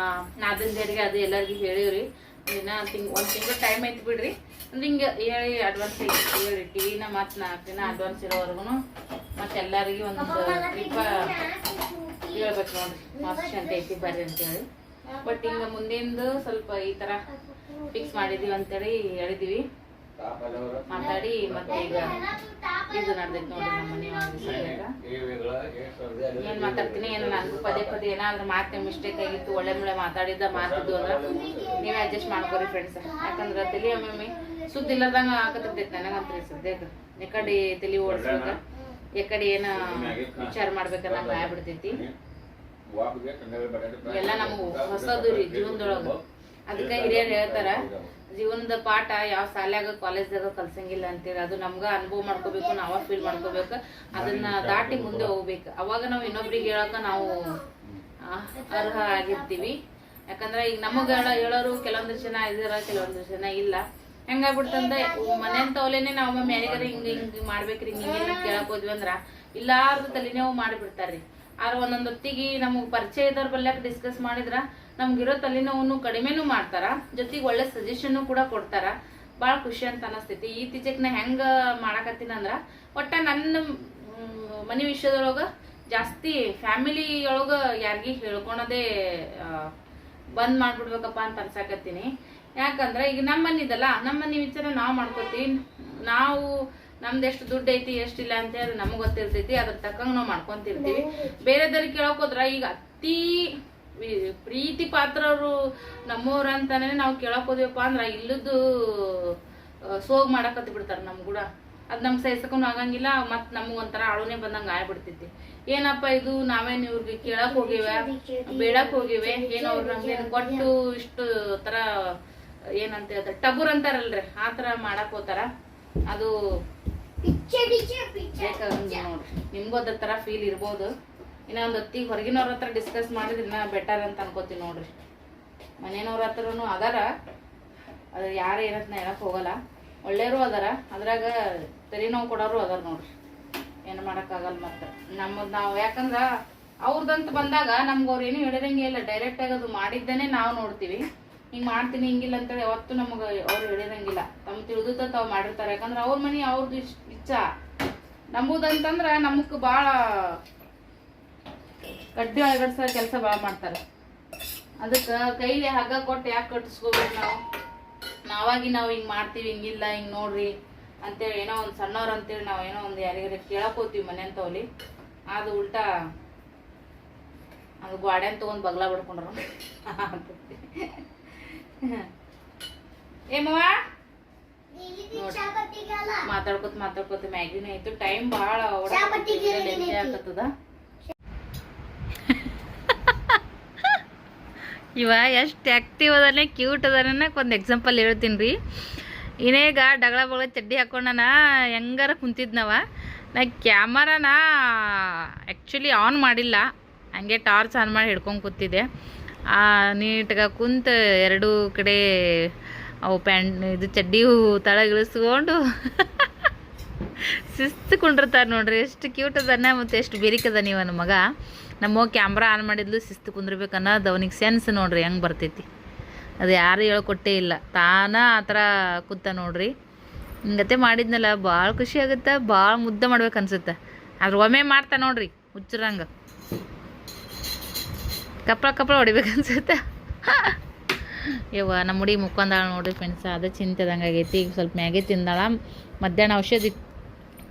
ನಾದಿನ್ದರಿಗೆ ಅದು ಎಲ್ಲರಿಗೂ ಹೇಳಿವ್ರಿ. ದಿನ ತಿಂಗ್ ಒಂದ್ ತಿಂಗಳು ಟೈಮ್ ಐತಿ ಬಿಡ್ರಿ. ಅಂದ್ರೆ ಹಿಂಗ ಹೇಳಿ ಅಡ್ವಾನ್ಸ್ ಹೇಳಿಟ್ಟಿವಿ ನಾ ಮತ್ ನಾಲ್ಕು ದಿನ ಅಡ್ವಾನ್ಸ್ ಇರೋವರೆಗೂ ಮತ್ತೆ ಎಲ್ಲರಿಗೂ ಒಂದು ಟ್ರಿಪ್ ಹೇಳ್ಬೇಕು ನೋಡ್ರಿ. ಆಪ್ಷನ್ ಗಂಟೆ ಐತಿ ಬರ್ರಿ ಅಂತೇಳಿ. ಬಟ್ ಹಿಂಗ ಮುಂದಿಂದು ಸ್ವಲ್ಪ ಈ ತರ ಫಿಕ್ಸ್ ಮಾಡಿದೀವಿ ಅಂತೇಳಿ ಹೇಳಿದೀವಿ. ಮಾತಾಡಿ ಮತ್ತೆ ಈಗ ಇದು ನಡ್ದೈತಿ ನೋಡ್ರಿ ನಮ್ಮ ಸದ್ಯಕ್ಕ ಏನ್ ಮಾತಾಡ್ತೀನಿ, ಏನೋ ನಾನು ಪದೇ ಪದೇ ಏನಾದ್ರು ಮಾತು ಮಿಸ್ಟೇಕ್ ಆಗಿತ್ತು, ಒಳ್ಳೆ ಮುಳೆ ಮಾತಾಡಿದ್ದ ಮಾತಿದ್ದು ಅಂದ್ರೆ ನೀವೇ ಅಡ್ಜಸ್ಟ್ ಮಾಡ್ಕೊರಿ ಫ್ರೆಂಡ್ಸ್ ಯಾಕಂದ್ರೆ ತಲೆ ಒಮ್ಮೊಮ್ಮೆ ಸುದ್ದಿ ಇಲ್ಲದಂಗ ಆಗತ್ತಿರ್ತೈತಿ ನನಗಂತ್ರಿ ಸದ್ಯಕ್ಕೆ. ತಲೆ ಓಡಿಸ್ಬೇಕ ಎಕಡೆ ಕಡೆ ಏನ ವಿಚಾರ ಮಾಡ್ಬೇಕನ್ನಂಗ ಆಗ್ಬಿಡ್ತೈತಿ ಎಲ್ಲ ನಮ್ಗೆ ಹೊಸದು ರೀ, ಜೀವನದೊಳಗ. ಅದಕ್ಕೆ ಹಿರಿಯರು ಹೇಳ್ತಾರ ಜೀವನದ ಪಾಠ ಯಾವ ಶಾಲ್ಯಾಗ ಕಾಲೇಜ್ದಾಗ ಕಲ್ಸಂಗಿಲ್ಲ ಅಂತೇಳಿ ಅದು ನಮ್ಗ ಅನುಭವ ಮಾಡ್ಕೋಬೇಕು ನಾವ ಫೀಲ್ ಮಾಡ್ಕೋಬೇಕು. ಅದನ್ನ ದಾಟಿ ಮುಂದೆ ಹೋಗ್ಬೇಕು. ಅವಾಗ ನಾವು ಇನ್ನೊಬ್ರಿಗೆ ಹೇಳಕ ನಾವು ಅರ್ಹ ಆಗಿರ್ತೀವಿ ಯಾಕಂದ್ರೆ ಈಗ ನಮಗ ಹೇಳೋರು ಕೆಲವೊಂದ್ ಜನ ಇದರ ಕೆಲವೊಂದು ಜನ ಇಲ್ಲ. ಹೆಂಗಾಗ್ಬಿಡ್ತಂದ್ರೆ ಮನೆ ಅಂತವಲೇನೆ ನಾವು ಮ್ಯಾನೇಜರ್ ಹಿಂಗ ಹಿಂಗ್ ಮಾಡ್ಬೇಕ್ರಿ ಹಿಂಗೆ ಕೇಳಕ್ ಹೋದ್ವಿ ಅಂದ್ರ ಇಲ್ಲಾರ್ದು ತಲೆನೋವು ಮಾಡಿಬಿಡ್ತಾರ್ರಿ. ಆದ್ರೆ ಒಂದೊಂದ್ ಹೊತ್ತಿಗೆ ನಮಗ್ ಪರಿಚಯ ಇದ್ದವ್ರ ಬಲ್ಯಾಕ ಡಿಸ್ಕಸ್ ಮಾಡಿದ್ರ ನಮ್ಗಿರೋ ತಲೆನೋವನ್ನು ಕಡಿಮೆನೂ ಮಾಡ್ತಾರ? ಜೊತೆಗೆ ಒಳ್ಳೆ ಸಜೆಷನ್ ಕೂಡ ಕೊಡ್ತಾರ? ಭಾಳ ಖುಷಿ ಅಂತ ಅನಸ್ತೈತಿ. ಇತ್ತೀಚೆಗೆ ನಾ ಹೆಂಗ ಮಾಡಾಕತ್ತೀನಿ ಅಂದ್ರ ಒಟ್ಟ ನನ್ನ ಮನೆ ವಿಷಯದೊಳಗ ಜಾಸ್ತಿ ಫ್ಯಾಮಿಲಿ ಒಳಗ ಯಾರಿಗಿ ಹೇಳ್ಕೊಳೋದೇ ಬಂದ್ ಮಾಡ್ಬಿಡ್ಬೇಕಪ್ಪ ಅಂತ ಅನ್ಸಾಕತ್ತೀನಿ. ಯಾಕಂದ್ರೆ ಈಗ ನಮ್ಮ ಮನಿದಲ್ಲ ನಮ್ಮ ಮನೆ ವಿಚಾರ ನಾವ್ ಮಾಡ್ಕೋತೀವಿ ನಾವು ನಮ್ದು ಎಷ್ಟು ದುಡ್ಡು ಐತಿ ಎಷ್ಟಿಲ್ಲ ಅಂತ ಹೇಳಿ ನಮ್ಗೆ ಗೊತ್ತಿರ್ತೈತಿ. ಅದ್ರ ತಕ್ಕಂಗ ನಾವು ಮಾಡ್ಕೊಂತಿರ್ತೀವಿ. ಬೇರೆದವ್ರಿಗೆ ಕೇಳಕ್ ಹೋದ್ರ ಈಗ ಅತಿ ಪ್ರೀತಿ ಪಾತ್ರರು ನಮ್ಮವ್ರಂತಾನೆ ನಾವು ಕೇಳಕ್ ಹೋದ್ವಪ್ಪ ಅಂದ್ರೆ ಇಲ್ಲದ್ದು ಸೋಗ್ ಮಾಡಕತ್ತಿ ಬಿಡ್ತಾರ ನಮ್ಮ ಕೂಡ. ಅದ್ ನಮ್ಮ ಸಹಿಸಕೂ ಆಗಂಗಿಲ್ಲ ಮತ್ ನಮ್ಗೆ ಒಂಥರ ಆಳುನೇ ಬಂದಂಗೆ ಆಯ್ಬಿಡ್ತೈತಿ ಏನಪ್ಪ ಇದು ನಾವೇನ್ ಇವ್ರಿಗೆ ಕೇಳಕ್ ಹೋಗಿವೆ ಬೇಡಕ್ ಹೋಗಿವೆ ಏನೋ ಅವ್ರ ನಮ್ಗೆ ಕೊಟ್ಟು ಇಷ್ಟು ತರ ಏನಂತ ಹೇಳ್ತಾರೆ ಟಬುರ್ ಅಂತಾರಲ್ರಿ ಆತರ ಮಾಡಕ್ ಹೋತಾರ. ಅದು ಬೇಕಾಗಂಗಿಲ್ಲ ನೋಡ್ರಿ ನಿಮ್ಗೂ ಫೀಲ್ ಇರ್ಬೋದು. ಇನ್ನ ಒಂದ್ ಹೊತ್ತಿಗೆ ಹೊರಗಿನವ್ರ ಹತ್ರ ಡಿಸ್ಕಸ್ ಮಾಡಿದ್ರೆ ಇನ್ನ ಬೆಟರ್ ಅಂತ ಅನ್ಕೋತೀನಿ ನೋಡ್ರಿ. ಮನೆಯವ್ರ ಹತ್ರನು ಅದಾರ. ಅದು ಯಾರು ಏನಂತ ಹೇಳಕ್ ಹೋಗಲ್ಲ. ಒಳ್ಳೆಯವರು ಅದಾರ. ಅದ್ರಾಗ ತಲೆನೋವು ಕೊಡೋರು ಅದಾರ ನೋಡ್ರಿ. ಏನು ಮಾಡೋಕ್ಕಾಗಲ್ಲ ಮತ್ತೆ. ನಮ್ಮದ್ ನಾವು ಯಾಕಂದ್ರ ಅವ್ರದಂತ ಬಂದಾಗ ನಮ್ಗೆ ಅವ್ರು ಏನು ಹೇಳಿರಂಗೆ ಇಲ್ಲ. ಡೈರೆಕ್ಟ್ ಆಗಿ ಅದು ಮಾಡಿದ್ದೇನೆ ನಾವು ನೋಡ್ತೀವಿ. ಹಿಂಗ್ ಮಾಡ್ತೀನಿ, ಹಿಂಗಿಲ್ಲ ಅಂತೇಳಿ ಯಾವತ್ತೂ ನಮಗೆ ಅವ್ರು ಹೇಳಿರಂಗಿಲ್ಲ. ತಮ್ಮ ತಿಳಿದ ತಾವು ಮಾಡಿರ್ತಾರೆ. ಯಾಕಂದ್ರೆ ಅವ್ರ ಮನೆ ಅವ್ರದ್ದು ಇಷ್ಟ ಇಚ್ಛ. ನಂಬುದಂತಂದ್ರ ನಮಗ್ ಭಾಳ ಗಡ್ಡಿ ಸರ್ ಕೆಲಸ ಭಾಳ ಮಾಡ್ತಾರೆ. ಅದಕ್ಕೆ ಕೈಲಿ ಹಗ್ಗ ಕೊಟ್ಟು ಯಾಕೆ ಕಟ್ಟಿಸ್ಕೋಬೇಕು ನಾವು? ನಾವಾಗಿ ನಾವು ಹಿಂಗೆ ಮಾಡ್ತೀವಿ, ಹಿಂಗಿಲ್ಲ, ಹಿಂಗೆ ನೋಡ್ರಿ ಅಂತೇಳಿ ಏನೋ ಒಂದು ಸಣ್ಣವ್ರು ಅಂತೇಳಿ ನಾವು ಏನೋ ಒಂದು ಯಾರಿಗಾರ ಕೇಳಕ್ಕೆ ಹೋಗ್ತೀವಿ ಮನೆ ಅಂತವಲ್ಲಿ ಅದು ಉಲ್ಟಾ ಅದು ಗ್ವಾಡೆ ತೊಗೊಂಡು ಬಗ್ಲ ಬಿಡ್ಕೊಂಡ್ರು. ಏಮವ ಇಲ್ಲಿ ಚಾಪತ್ತಿಗೆಲ್ಲ ಮಾತಾಡ್ಕೊತ ಮಾತಾಡ್ಕೊತ ಮ್ಯಾಗಿನೇ ಆಯ್ತು ಟೈಮ್ ಭಾಳ? ಆಗ್ತದ ಇವ ಎಷ್ಟು ಆ್ಯಕ್ಟಿವ್ ಅದಾನೆ ಕ್ಯೂಟ್ ಅದಾನಕ್ಕೆ ಒಂದು ಎಕ್ಸಾಂಪಲ್ ಹೇಳ್ತೀನಿ ರೀ. ಇನ್ನೇಗ ಡಗಳ ಬಗಳ ಚಡ್ಡಿ ಹಾಕೊಂಡನ ಹೆಂಗಾರ ಕುಂತಿದ್ನವ. ನಾ ಕ್ಯಾಮರಾನ ಆ್ಯಕ್ಚುಲಿ ಆನ್ ಮಾಡಿಲ್ಲ. ಹಂಗೆ ಟಾರ್ಚ್ ಆನ್ ಮಾಡಿ ಹಿಡ್ಕೊಂಡು ಕೂತಿದ್ದೆ. ನೀಟಾಗ ಕುಂತ ಎರಡೂ ಕಡೆ ಅವು ಪ್ಯಾಂಟ್, ಇದು ಚಡ್ಡಿ ತಳಗಿಳಿಸ್ಕೊಂಡು (laughs) ಶಿಸ್ತು ಕುಂಡಿರ್ತಾರೆ ನೋಡ್ರಿ. ಎಷ್ಟು ಕ್ಯೂಟ್ ಅದಾನೆ ಮತ್ತು ಎಷ್ಟು ಬೇರಿಕದ ನೀವು ನನ್ನ ಮಗ. ನಮ್ಮ ಕ್ಯಾಮ್ರಾ ಆನ್ ಮಾಡಿದ್ಲು ಶಿಸ್ತು ಕುಂದ್ರಬೇಕನ್ನ ದವನಿಗೆ ಅವನಿಗೆ ಸೆನ್ಸ್ ನೋಡ್ರಿ ಹೆಂಗೆ ಬರ್ತೈತಿ. ಅದು ಯಾರು ಹೇಳ್ಕೊಟ್ಟೇ ಇಲ್ಲ. ತಾನ ಆ ಥರ ಕೂತ ನೋಡ್ರಿ. ಹಿಂಗತೆ ಮಾಡಿದ್ನಲ್ಲ ಭಾಳ ಖುಷಿ ಆಗುತ್ತೆ? ಭಾಳ ಮುದ್ದೆ ಮಾಡ್ಬೇಕು ಅನ್ಸುತ್ತೆ. ಆದ್ರೆ ಒಮ್ಮೆ ಮಾಡ್ತಾ ನೋಡ್ರಿ, ಹುಚ್ಚರಂಗೆ. ಕಪ್ಪಳ ಕಪ್ಪಳ ಹೊಡಿಬೇಕು ಅನ್ಸುತ್ತೆ. ಯವ್ವ, ನಮ್ಮ ಹುಡುಗಿ ಮುಕ್ಕೊಂದಾಳ ನೋಡ್ರಿ ಫ್ರೆಂಡ್ಸ್ ಅದೇ ಚಿಂತೆ ಆಗೈತಿ. ಈಗ ಸ್ವಲ್ಪ ಮ್ಯಾಗೆ ತಿಂದಾಳ. ಮಧ್ಯಾಹ್ನ ಔಷಧಿ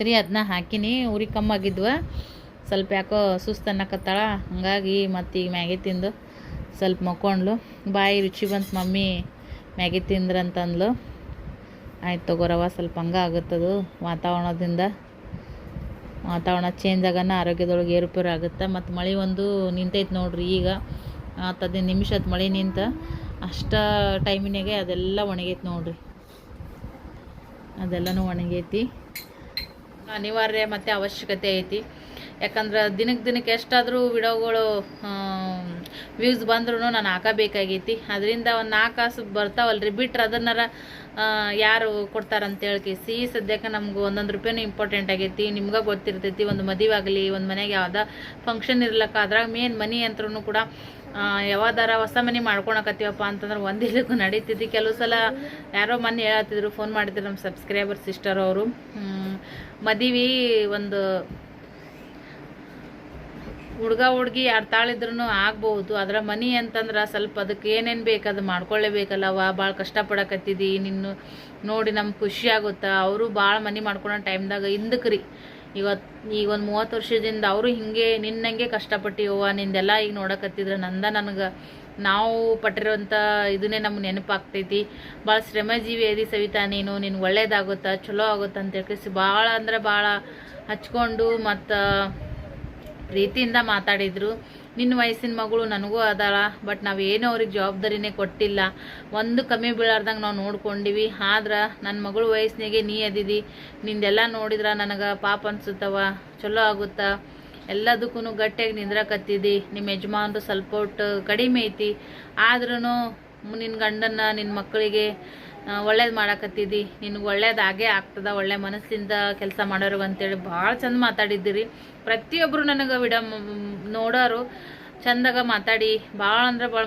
ರೀ ಅದನ್ನ ಹಾಕಿನಿ. ಊರಿ ಕಮ್ಮಾಗಿದ್ವ. ಸ್ವಲ್ಪ ಯಾಕೋ ಸುಸ್ತು ಅನ್ನಕತ್ತಾಳ. ಹಂಗಾಗಿ ಮತ್ತು ಈಗ ಮ್ಯಾಗಿ ತಿಂದು ಸ್ವಲ್ಪ ಮಕ್ಕೊಂಡ್ಲು. ಬಾಯಿ ರುಚಿ ಬಂತು ಮಮ್ಮಿ ಮ್ಯಾಗಿ ತಿಂದ್ರಂತಂದ್ಲು. ಆಯ್ತು ತಗೋರವ ಸ್ವಲ್ಪ ಹಂಗೆ ಆಗುತ್ತದು ವಾತಾವರಣದಿಂದ. ವಾತಾವರಣ ಚೇಂಜ್ ಆಗನ ಆರೋಗ್ಯದೊಳಗೆ ಏರುಪೇರು ಆಗುತ್ತೆ. ಮತ್ತು ಮಳೆ ಒಂದು ನಿಂತೈತೆ ನೋಡ್ರಿ ಈಗ. ಹದಿನೈದು ನಿಮಿಷದ ಮಳೆ ನಿಂತ ಅಷ್ಟ ಟೈಮಿನಾಗೆ ಅದೆಲ್ಲ ಒಣಗೈತೆ ನೋಡ್ರಿ. ಅದೆಲ್ಲನೂ ಒಣಗೈತಿ. ಅನಿವಾರ್ಯ ಮತ್ತು ಅವಶ್ಯಕತೆ ಐತಿ. ಯಾಕಂದ್ರೆ ದಿನಕ್ಕೆ ದಿನಕ್ಕೆ ಎಷ್ಟಾದರೂ ವಿಡಿಯೋಗಳು ವ್ಯೂಸ್ ಬಂದ್ರೂ ನಾನು ಹಾಕಬೇಕಾಗೈತಿ. ಅದರಿಂದ ಒಂದು ನಾಲ್ಕು ಕಾಸು ಬರ್ತಾವಲ್ರಿ. ಬಿಟ್ರೆ ಅದನ್ನಾರ ಯಾರು ಕೊಡ್ತಾರಂತೇಳಿ ಕೇಸಿ. ಸದ್ಯಕ್ಕೆ ನಮ್ಗೆ ಒಂದೊಂದು ರೂಪಾಯಿನೂ ಇಂಪಾರ್ಟೆಂಟ್ ಆಗೈತಿ. ನಿಮ್ಗೆ ಗೊತ್ತಿರ್ತೈತಿ. ಒಂದು ಮದುವೆ ಒಂದು ಮನೆಗೆ ಯಾವ್ದು ಫಂಕ್ಷನ್ ಇರ್ಲಕ್ಕ, ಅದ್ರಾಗ ಮೇನ್ ಮನಿ ಅಂತರೂನು ಕೂಡ ಯಾವ್ದಾರ ಹೊಸ ಮನೆ ಮಾಡ್ಕೊಳಕತ್ತೀವಪ್ಪ ಅಂತಂದ್ರೆ ಒಂದು ಇದಕ್ಕೂ ನಡೀತೈತಿ ಕೆಲವು ಸಲ ಯಾರೋ ಮನೆ ಹೇಳತ್ತಿದ್ರು ಫೋನ್ ಮಾಡಿದ್ರು ನಮ್ಮ ಸಬ್ಸ್ಕ್ರೈಬರ್ ಸಿಸ್ಟರ್ ಅವರು. ಮದುವೆ ಒಂದು ಹುಡುಗ ಹುಡುಗಿ ಯಾರು ತಾಳಿದ್ರು ಆಗ್ಬೋದು. ಅದರ ಮನಿ ಅಂತಂದ್ರೆ ಸ್ವಲ್ಪ ಅದಕ್ಕೆ ಏನೇನು ಬೇಕು ಅದು ಮಾಡ್ಕೊಳ್ಳೇಬೇಕಲ್ಲವ ಭಾಳ ಕಷ್ಟಪಡಕತ್ತಿದ್ದಿ ನಿನ್ನ ನೋಡಿ ನಮ್ಗೆ ಖುಷಿ ಆಗುತ್ತಾ? ಅವರು ಭಾಳ ಮನಿ ಮಾಡ್ಕೊಳೋ ಟೈಮ್ದಾಗ ಹಿಂದಕ್ಕೆ ರೀ ಇವತ್ತು ಈಗ ಒಂದು ಮೂವತ್ತು ವರ್ಷದಿಂದ ಅವರು ಹಿಂಗೆ, ನಿನ್ನಂಗೆ ಕಷ್ಟಪಟ್ಟಿವ ನಿಂದೆಲ್ಲ ಈಗ ನೋಡಕತ್ತಿದ್ರೆ ನಂದ ನನಗೆ ನಾವು ಪಟ್ಟಿರುವಂಥ ಇದನ್ನೇ ನಮ್ಗೆ ನೆನಪಾಗ್ತೈತಿ. ಭಾಳ ಶ್ರಮಜೀವಿ ಅದಿ ಸವಿತಾ ನೀನು ನಿನ್ಗೆ ಒಳ್ಳೇದಾಗುತ್ತಾ, ಚಲೋ ಆಗುತ್ತಾ ಅಂತ ಹೇಳ್ಕೇಸಿ ಭಾಳ ಅಂದ್ರೆ ಭಾಳ ಹಚ್ಕೊಂಡು ಮತ್ತು ಪ್ರೀತಿಯಿಂದ ಮಾತಾಡಿದರು. ನಿನ್ನ ವಯಸ್ಸಿನ ಮಗಳು ನನಗೂ ಅದಾಳ, ಬಟ್ ನಾವೇನು ಅವ್ರಿಗೆ ಜವಾಬ್ದಾರಿನೇ ಕೊಟ್ಟಿಲ್ಲ. ಒಂದು ಕಮ್ಮಿ ಬೀಳಾರ್ದಂಗೆ ನಾವು ನೋಡ್ಕೊಂಡಿವಿ. ಆದ್ರೆ ನನ್ನ ಮಗಳು ವಯಸ್ಸಿನಾಗೆ ನೀ ಅದಿದಿ, ನಿಂದೆಲ್ಲ ನೋಡಿದ್ರೆ ನನಗೆ ಪಾಪ ಅನ್ಸುತ್ತವ, ಚಲೋ ಆಗುತ್ತಾ? ಎಲ್ಲದಕ್ಕೂ ಗಟ್ಟಿಯಾಗಿ ನಿಂದ್ರಕತ್ತಿದ್ದಿ ನಿಮ್ಮ ಯಜಮಾನ್ರು ಸ್ವಲ್ಪ ಒಟ್ಟು ಕಡಿಮೆ ಐತಿ. ಆದ್ರೂ ನಿನ್ನ ಗಂಡನ್ನ ನಿನ್ನ ಮಕ್ಕಳಿಗೆ ಒಳ್ಳೇದು ಮಾಡಕತ್ತಿದ್ದಿ ನಿನಗೆ ಒಳ್ಳೇದಾಗೇ ಆಗ್ತದ, ಒಳ್ಳೆ ಮನಸ್ಸಿಂದ ಕೆಲಸ ಮಾಡೋರು ಅಂತೇಳಿ ಭಾಳ ಚಂದ ಮಾತಾಡಿದ್ದೀರಿ. ಪ್ರತಿಯೊಬ್ಬರು ನನಗೆ ವಿಡ ನೋಡೋರು ಚಂದಾಗ ಮಾತಾಡಿ, ಭಾಳ ಅಂದ್ರೆ ಭಾಳ